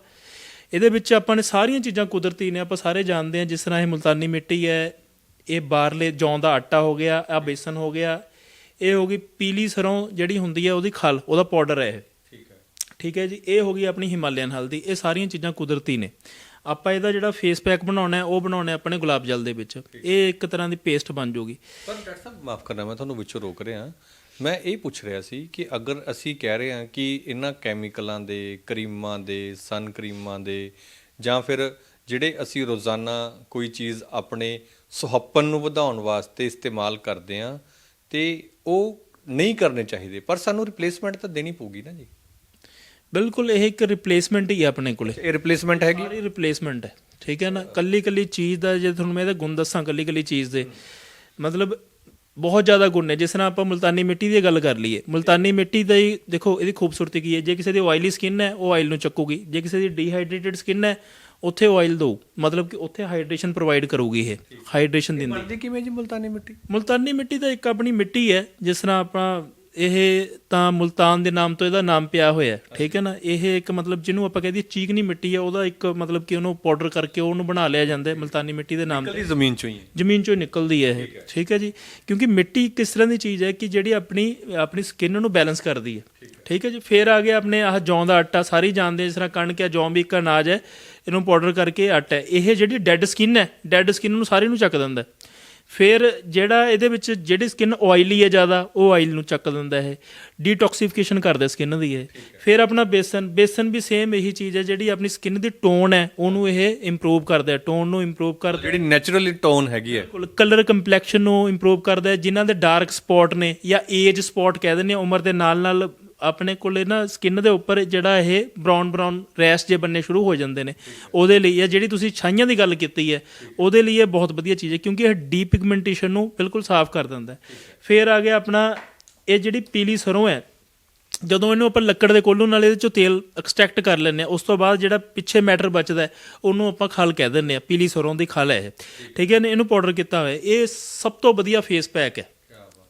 ਇਹਦੇ ਵਿੱਚ ਆਪਾਂ ਨੇ ਸਾਰੀਆਂ ਚੀਜ਼ਾਂ ਕੁਦਰਤੀ ਨੇ, ਆਪਾਂ ਸਾਰੇ ਜਾਣਦੇ ਹਾਂ ਜਿਸ ਤਰ੍ਹਾਂ ਇਹ ਮੁਲਤਾਨੀ ਮਿੱਟੀ ਹੈ, ਇਹ ਬਾਰਲੇ ਜੌਂ ਦਾ ਆਟਾ ਹੋ ਗਿਆ ਆ ਬੇਸਨ ਹੋ ਗਿਆ ਇਹ ਹੋ ਗਈ ਪੀਲੀ ਸਰੋਂ ਜਿਹੜੀ ਹੁੰਦੀ ਹੈ ਉਹਦੀ ਖਲ ਉਹਦਾ ਪਾਊਡਰ ਹੈ ਇਹ। ਠੀਕ ਹੈ। ਠੀਕ ਹੈ ਜੀ ਇਹ ਹੋ ਗਈ ਆਪਣੀ ਹਿਮਾਲਯਨ ਹਲਦੀ ਇਹ ਸਾਰੀਆਂ ਚੀਜ਼ਾਂ ਕੁਦਰਤੀ ਨੇ। ਆਪਾਂ ਇਹਦਾ ਜਿਹੜਾ ਫੇਸ ਪੈਕ ਬਣਾਉਣਾ ਹੈ ਉਹ ਬਣਾਉਣਾ ਹੈ ਆਪਣੇ ਗੁਲਾਬ ਜਲ ਦੇ ਵਿੱਚ। ਇਹ ਇੱਕ ਤਰ੍ਹਾਂ ਦੀ ਪੇਸਟ ਬਣ ਜਾਊਗੀ ਪਰ ਡਾਕਟਰ ਸਾਹਿਬ ਮਾਫ ਕਰਨਾ ਮੈਂ ਤੁਹਾਨੂੰ ਵਿੱਚੋਂ ਰੋਕ ਰਿਹਾ। ਮੈਂ ਇਹ ਪੁੱਛ ਰਿਹਾ ਸੀ ਕਿ ਅਗਰ ਅਸੀਂ ਕਹਿ ਰਹੇ ਹਾਂ ਕਿ ਇਹਨਾਂ ਕੈਮੀਕਲਾਂ ਦੇ ਕਰੀਮਾਂ ਦੇ ਸਨ ਕਰੀਮਾਂ ਦੇ ਜਾਂ ਫਿਰ ਜਿਹੜੇ ਅਸੀਂ ਰੋਜ਼ਾਨਾ ਕੋਈ ਚੀਜ਼ ਆਪਣੇ ਸੁਹੱਪਨ ਨੂੰ ਵਧਾਉਣ ਵਾਸਤੇ ਇਸਤੇਮਾਲ ਕਰਦੇ ਹਾਂ ਤੇ ਉਹ ਨਹੀਂ ਕਰਨੇ ਚਾਹੀਦੇ ਪਰ ਸਾਨੂੰ ਰਿਪਲੇਸਮੈਂਟ ਤਾਂ ਦੇਣੀ ਪਊਗੀ ਨਾ ਜੀ। ਬਿਲਕੁਲ ਇਹ ਇੱਕ ਰਿਪਲੇਸਮੈਂਟ ਹੀ ਹੈ ਆਪਣੇ ਕੋਲੇ। ਇਹ ਰਿਪਲੇਸਮੈਂਟ ਹੈਗੀ। ਸਾਰੀ ਰਿਪਲੇਸਮੈਂਟ ਹੈ ਠੀਕ ਹੈ ਨਾ? ਕੱਲੀ ਕੱਲੀ ਚੀਜ਼ ਦਾ ਜੇ ਤੁਹਾਨੂੰ ਮੈਂ ਇਹਦਾ ਗੁਣ ਦੱਸਾਂ ਕੱਲੀ ਕੱਲੀ ਚੀਜ਼ ਦੇ। ਮਤਲਬ ਬਹੁਤ ਜ਼ਿਆਦਾ ਗੁਣ ਨੇ ਜਿਸ ਤਰ੍ਹਾਂ ਆਪਾਂ ਮੁਲਤਾਨੀ ਮਿੱਟੀ ਦੀ ਗੱਲ ਕਰ ਲਈਏ। ਮੁਲਤਾਨੀ ਮਿੱਟੀ ਦਾ ਹੀ ਦੇਖੋ ਇਹਦੀ ਖੂਬਸੂਰਤੀ ਕੀ ਹੈ? ਜੇ ਕਿਸੇ ਦੀ ਆਇਲੀ ਸਕਿਨ ਹੈ ਉਹ ਆਇਲ ਨੂੰ ਚੱਕੂਗੀ। ਜੇ ਕਿਸੇ ਦੀ ਡੀਹਾਈਡਰੇਟਡ ਸਕਿਨ ਹੈ ਉੱਥੇ ਆਇਲ ਦੋ ਮਤਲਬ ਕਿ ਉੱਥੇ ਹਾਈਡਰੇਸ਼ਨ ਪ੍ਰੋਵਾਈਡ ਕਰੂਗੀ ਇਹ ਹਾਈਡਰੇਸ਼ਨ ਦਿੰਦੀ। ਬਣਦੀ ਕਿਵੇਂ ਜੀ ਮੁਲਤਾਨੀ ਮਿੱਟੀ? ਮੁਲਤਾਨੀ ਮਿੱਟੀ ਤਾਂ ਇੱਕ ਆਪਣੀ ਮਿੱਟੀ ਹੈ ਜਿਸ ਤਰ੍ਹਾਂ ਆਪਾਂ ਇਹ ਤਾਂ ਮੁਲਤਾਨ ਦੇ ਨਾਮ ਤੋਂ ਇਹਦਾ ਨਾਮ ਪਿਆ ਹੋਇਆ ਹੈ ਠੀਕ ਹੈ ਨਾ? ਇਹ ਇੱਕ ਮਤਲਬ ਜਿਹਨੂੰ ਆਪਾਂ ਕਹਿੰਦੇ ਚੀਕਨੀ ਮਿੱਟੀ ਹੈ ਉਹਦਾ ਇੱਕ ਮਤਲਬ ਕਿ ਉਹਨੂੰ ਪਾਊਡਰ ਕਰਕੇ ਉਹਨੂੰ ਬਣਾ ਲਿਆ ਜਾਂਦਾ ਹੈ ਮੁਲਤਾਨੀ ਮਿੱਟੀ ਦੇ ਨਾਮ ਕਦੀ ਜ਼ਮੀਨ ਚੋਂ ਹੀ ਹੈ। ਜ਼ਮੀਨ ਚੋਂ ਨਿਕਲਦੀ ਹੈ ਇਹ ਠੀਕ ਹੈ। ਜੀ? ਕਿਉਂਕਿ ਮਿੱਟੀ ਕਿਸ ਤਰ੍ਹਾਂ ਦੀ ਚੀਜ਼ ਹੈ ਕਿ ਜਿਹੜੀ ਆਪਣੀ ਆਪਣੀ ਸਕਿਨ ਨੂੰ ਬੈਲੈਂਸ ਕਰਦੀ ਹੈ। ਠੀਕ ਹੈ। ਜੀ? ਫਿਰ ਆ ਗਿਆ ਆਪਣੇ ਆਹ ਜੌਂ ਦਾ ਆਟਾ ਸਾਰੀ ਜਾਣਦੇ ਜਿਸ ਤਰ੍ਹਾਂ ਕਣਕ ਹੈ ਜੌਂ ਵੀ ਇੱਕ ਅਨਾਜ ਹੈ ਇਹਨੂੰ ਪਾਊਡਰ ਕਰਕੇ ਆਟਾ ਹੈ। ਇਹ ਜਿਹੜੀ ਡੈੱਡ ਸਕਿਨ ਹੈ ਡੈੱਡ ਸਕਿਨ ਨੂੰ ਸਾਰੀ ਨੂੰ ਚੱਕ ਦਿੰਦਾ ਹੈ। ਫਿਰ ਜਿਹੜਾ ਇਹਦੇ ਵਿੱਚ ਜਿਹੜੀ ਸਕਿਨ ਆਇਲੀ ਹੈ ਜ਼ਿਆਦਾ ਉਹ ਆਇਲ ਨੂੰ ਚੱਕ ਦਿੰਦਾ ਹੈ। ਡੀਟੌਕਸੀਫਿਕੇਸ਼ਨ ਕਰਦਾ ਸਕਿਨ ਦੀ ਇਹ। ਫਿਰ ਆਪਣਾ ਬੇਸਨ ਬੇਸਨ ਵੀ ਸੇਮ ਇਹੀ ਚੀਜ਼ ਹੈ ਜਿਹੜੀ ਆਪਣੀ ਸਕਿਨ ਦੀ ਟੋਨ ਹੈ ਉਹਨੂੰ ਇਹ ਇੰਪਰੂਵ ਕਰਦਾ ਹੈ। ਟੋਨ ਨੂੰ ਇੰਪਰੂਵ ਕਰਦਾ ਜਿਹੜੀ ਨੈਚੁਰਲੀ ਟੋਨ ਹੈਗੀ ਹੈ। ਕਲਰ ਕੰਪਲੈਕਸ਼ਨ ਨੂੰ ਇੰਪਰੂਵ ਕਰਦਾ ਹੈ। ਜਿਨ੍ਹਾਂ ਦੇ ਡਾਰਕ ਸਪੌਟ ਨੇ ਜਾਂ ਏਜ ਸਪੌਟ ਕਹਿ ਦਿੰਦੇ ਆ ਉਮਰ ਦੇ ਨਾਲ ਨਾਲ ਆਪਣੇ ਕੋਲੇ ਨਾ ਸਕਿਨ ਦੇ ਉੱਪਰ ਜਿਹੜਾ ਇਹ ਬ੍ਰਾਊਨ ਬ੍ਰਾਊਨ ਰੈਸ਼ ਜੇ ਬੰਨੇ ਸ਼ੁਰੂ ਹੋ ਜਾਂਦੇ ਨੇ, ਉਹਦੇ ਲਈ ਇਹ ਜਿਹੜੀ ਤੁਸੀਂ ਛਾਈਆਂ ਦੀ ਗੱਲ ਕੀਤੀ ਹੈ, ਉਹਦੇ ਲਈ ਇਹ ਬਹੁਤ ਵਧੀਆ ਚੀਜ਼ ਹੈ, ਕਿਉਂਕਿ ਇਹ ਡੀਪ ਪਿਗਮੈਂਟੇਸ਼ਨ ਨੂੰ ਬਿਲਕੁਲ ਸਾਫ਼ ਕਰ ਦਿੰਦਾ ਹੈ। ਫਿਰ ਆ ਗਿਆ ਆਪਣਾ ਇਹ ਜਿਹੜੀ ਪੀਲੀ ਸਰੋਂ ਹੈ, ਜਦੋਂ ਇਹਨੂੰ ਆਪਾਂ ਲੱਕੜ ਦੇ ਕੋਲੋਂ ਨਾਲ ਇਹਦੇ ਚੋਂ ਤੇਲ ਐਕਸਟ੍ਰੈਕਟ ਕਰ ਲੈਂਦੇ ਆ ਉਸ ਤੋਂ ਬਾਅਦ ਜਿਹੜਾ ਪਿੱਛੇ ਮੈਟਰ ਬਚਦਾ ਉਹਨੂੰ ਆਪਾਂ ਖਲ ਕਹਿ ਦਿੰਦੇ ਆ ਪੀਲੀ ਸਰੋਂ ਦੀ ਖਲ ਹੈ ਇਹ। ਠੀਕ ਹੈ ਨੇ ਇਹਨੂੰ ਪਾਊਡਰ ਕੀਤਾ ਹੋਇਆ ਇਹ ਸਭ ਤੋਂ ਵਧੀਆ ਫੇਸ ਪੈਕ ਹੈ।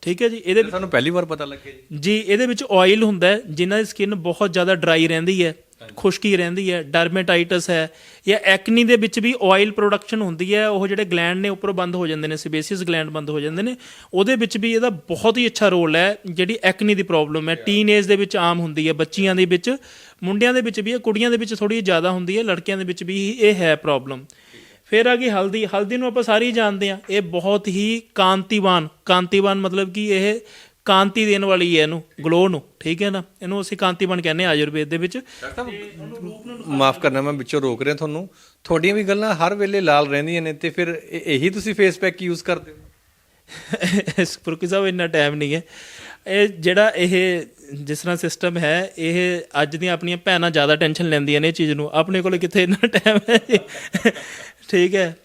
ਠੀਕ ਹੈ ਜੀ? ਇਹਦੇ ਵਿੱਚ ਸਾਨੂੰ ਪਹਿਲੀ ਵਾਰ ਪਤਾ ਲੱਗਿਆ ਜੀ। ਜੀ ਇਹਦੇ ਵਿੱਚ ਆਇਲ ਹੁੰਦਾ ਹੈ ਜਿਨ੍ਹਾਂ ਦੀ ਸਕਿਨ ਬਹੁਤ ਜ਼ਿਆਦਾ ਡਰਾਈ ਰਹਿੰਦੀ ਹੈ ਖੁਸ਼ਕੀ ਰਹਿੰਦੀ ਹੈ ਡਰਮੇਟਾਈਟਸ ਹੈ ਜਾਂ ਐਕਨੀ ਦੇ ਵਿੱਚ ਵੀ ਆਇਲ ਪ੍ਰੋਡਕਸ਼ਨ ਹੁੰਦੀ ਹੈ ਉਹ ਜਿਹੜੇ ਗਲੈਂਡ ਨੇ ਉੱਪਰੋਂ ਬੰਦ ਹੋ ਜਾਂਦੇ ਨੇ ਸੇਬੇਸੀਅਸ ਗਲੈਂਡ ਬੰਦ ਹੋ ਜਾਂਦੇ ਨੇ ਉਹਦੇ ਵਿੱਚ ਵੀ ਇਹਦਾ ਬਹੁਤ ਹੀ ਅੱਛਾ ਰੋਲ ਹੈ ਜਿਹੜੀ ਐਕਨੀ ਦੀ ਪ੍ਰੋਬਲਮ ਹੈ। ਟੀਨ ਏਜ ਦੇ ਵਿੱਚ ਆਮ ਹੁੰਦੀ ਹੈ ਬੱਚੀਆਂ ਦੇ ਵਿੱਚ ਮੁੰਡਿਆਂ ਦੇ ਵਿੱਚ ਵੀ ਹੈ ਕੁੜੀਆਂ ਦੇ ਵਿੱਚ ਥੋੜੀ ਜ਼ਿਆਦਾ ਹੁੰਦੀ ਹੈ ਲੜਕਿਆਂ ਦੇ ਵਿੱਚ ਵੀ ਇਹ ਹੈ ਪ੍ਰੋਬਲਮ ਫਿਰ ਆ ਗਈ ਹਲਦੀ। ਹਲਦੀ ਨੂੰ ਆਪਾਂ ਸਾਰੇ ਜਾਣਦੇ ਆ ਇਹ ਬਹੁਤ ਹੀ ਕਾਂਤੀਵਾਨ। ਕਾਂਤੀਵਾਨ ਮਤਲਬ ਕਿ ਇਹ ਕਾਂਤੀ ਦੇਣ ਵਾਲੀ ਹੈ ਇਹਨੂੰ ਗਲੋ ਨੂੰ। ਠੀਕ ਹੈ ਨਾ? ਇਹਨੂੰ ਅਸੀਂ ਕਾਂਤੀਵਾਨ ਕਹਿੰਦੇ ਆ ਆਯੁਰਵੇਦ ਦੇ ਵਿੱਚ। ਮਾਫ ਕਰਨਾ ਮੈਂ ਵਿੱਚੋਂ ਰੋਕ ਰਿਹਾ ਤੁਹਾਨੂੰ। ਤੁਹਾਡੀਆਂ ਵੀ ਗੱਲਾਂ ਹਰ ਵੇਲੇ ਲਾਲ ਰਹਿੰਦੀਆਂ ਨੇ ਤੇ ਫਿਰ ਇਹ- ਤੁਸੀਂ ਫੇਸ ਪੈਕ ਯੂਜ਼ ਕਰਦੇ ਹੋ? <laughs> ਫਰੂਕੀ ਸਾਹਿਬ ਇੰਨਾ ਟਾਈਮ ਨਹੀਂ ਹੈ। ਇਹ ਜਿਹੜਾ ਇਹ ਜਿਸ ਤਰ੍ਹਾਂ ਸਿਸਟਮ ਹੈ ਇਹ ਅੱਜ ਦੀਆਂ ਆਪਣੀਆਂ ਭੈਣਾਂ ਜ਼ਿਆਦਾ ਟੈਨਸ਼ਨ ਲੈਂਦੀਆਂ ਨੇ ਇਹ ਚੀਜ਼ ਨੂੰ। ਆਪਣੇ ਕੋਲ ਕਿੱਥੇ ਇੰਨਾ ਟਾਈਮ ਹੈ। ਠੀਕ ਹੈ।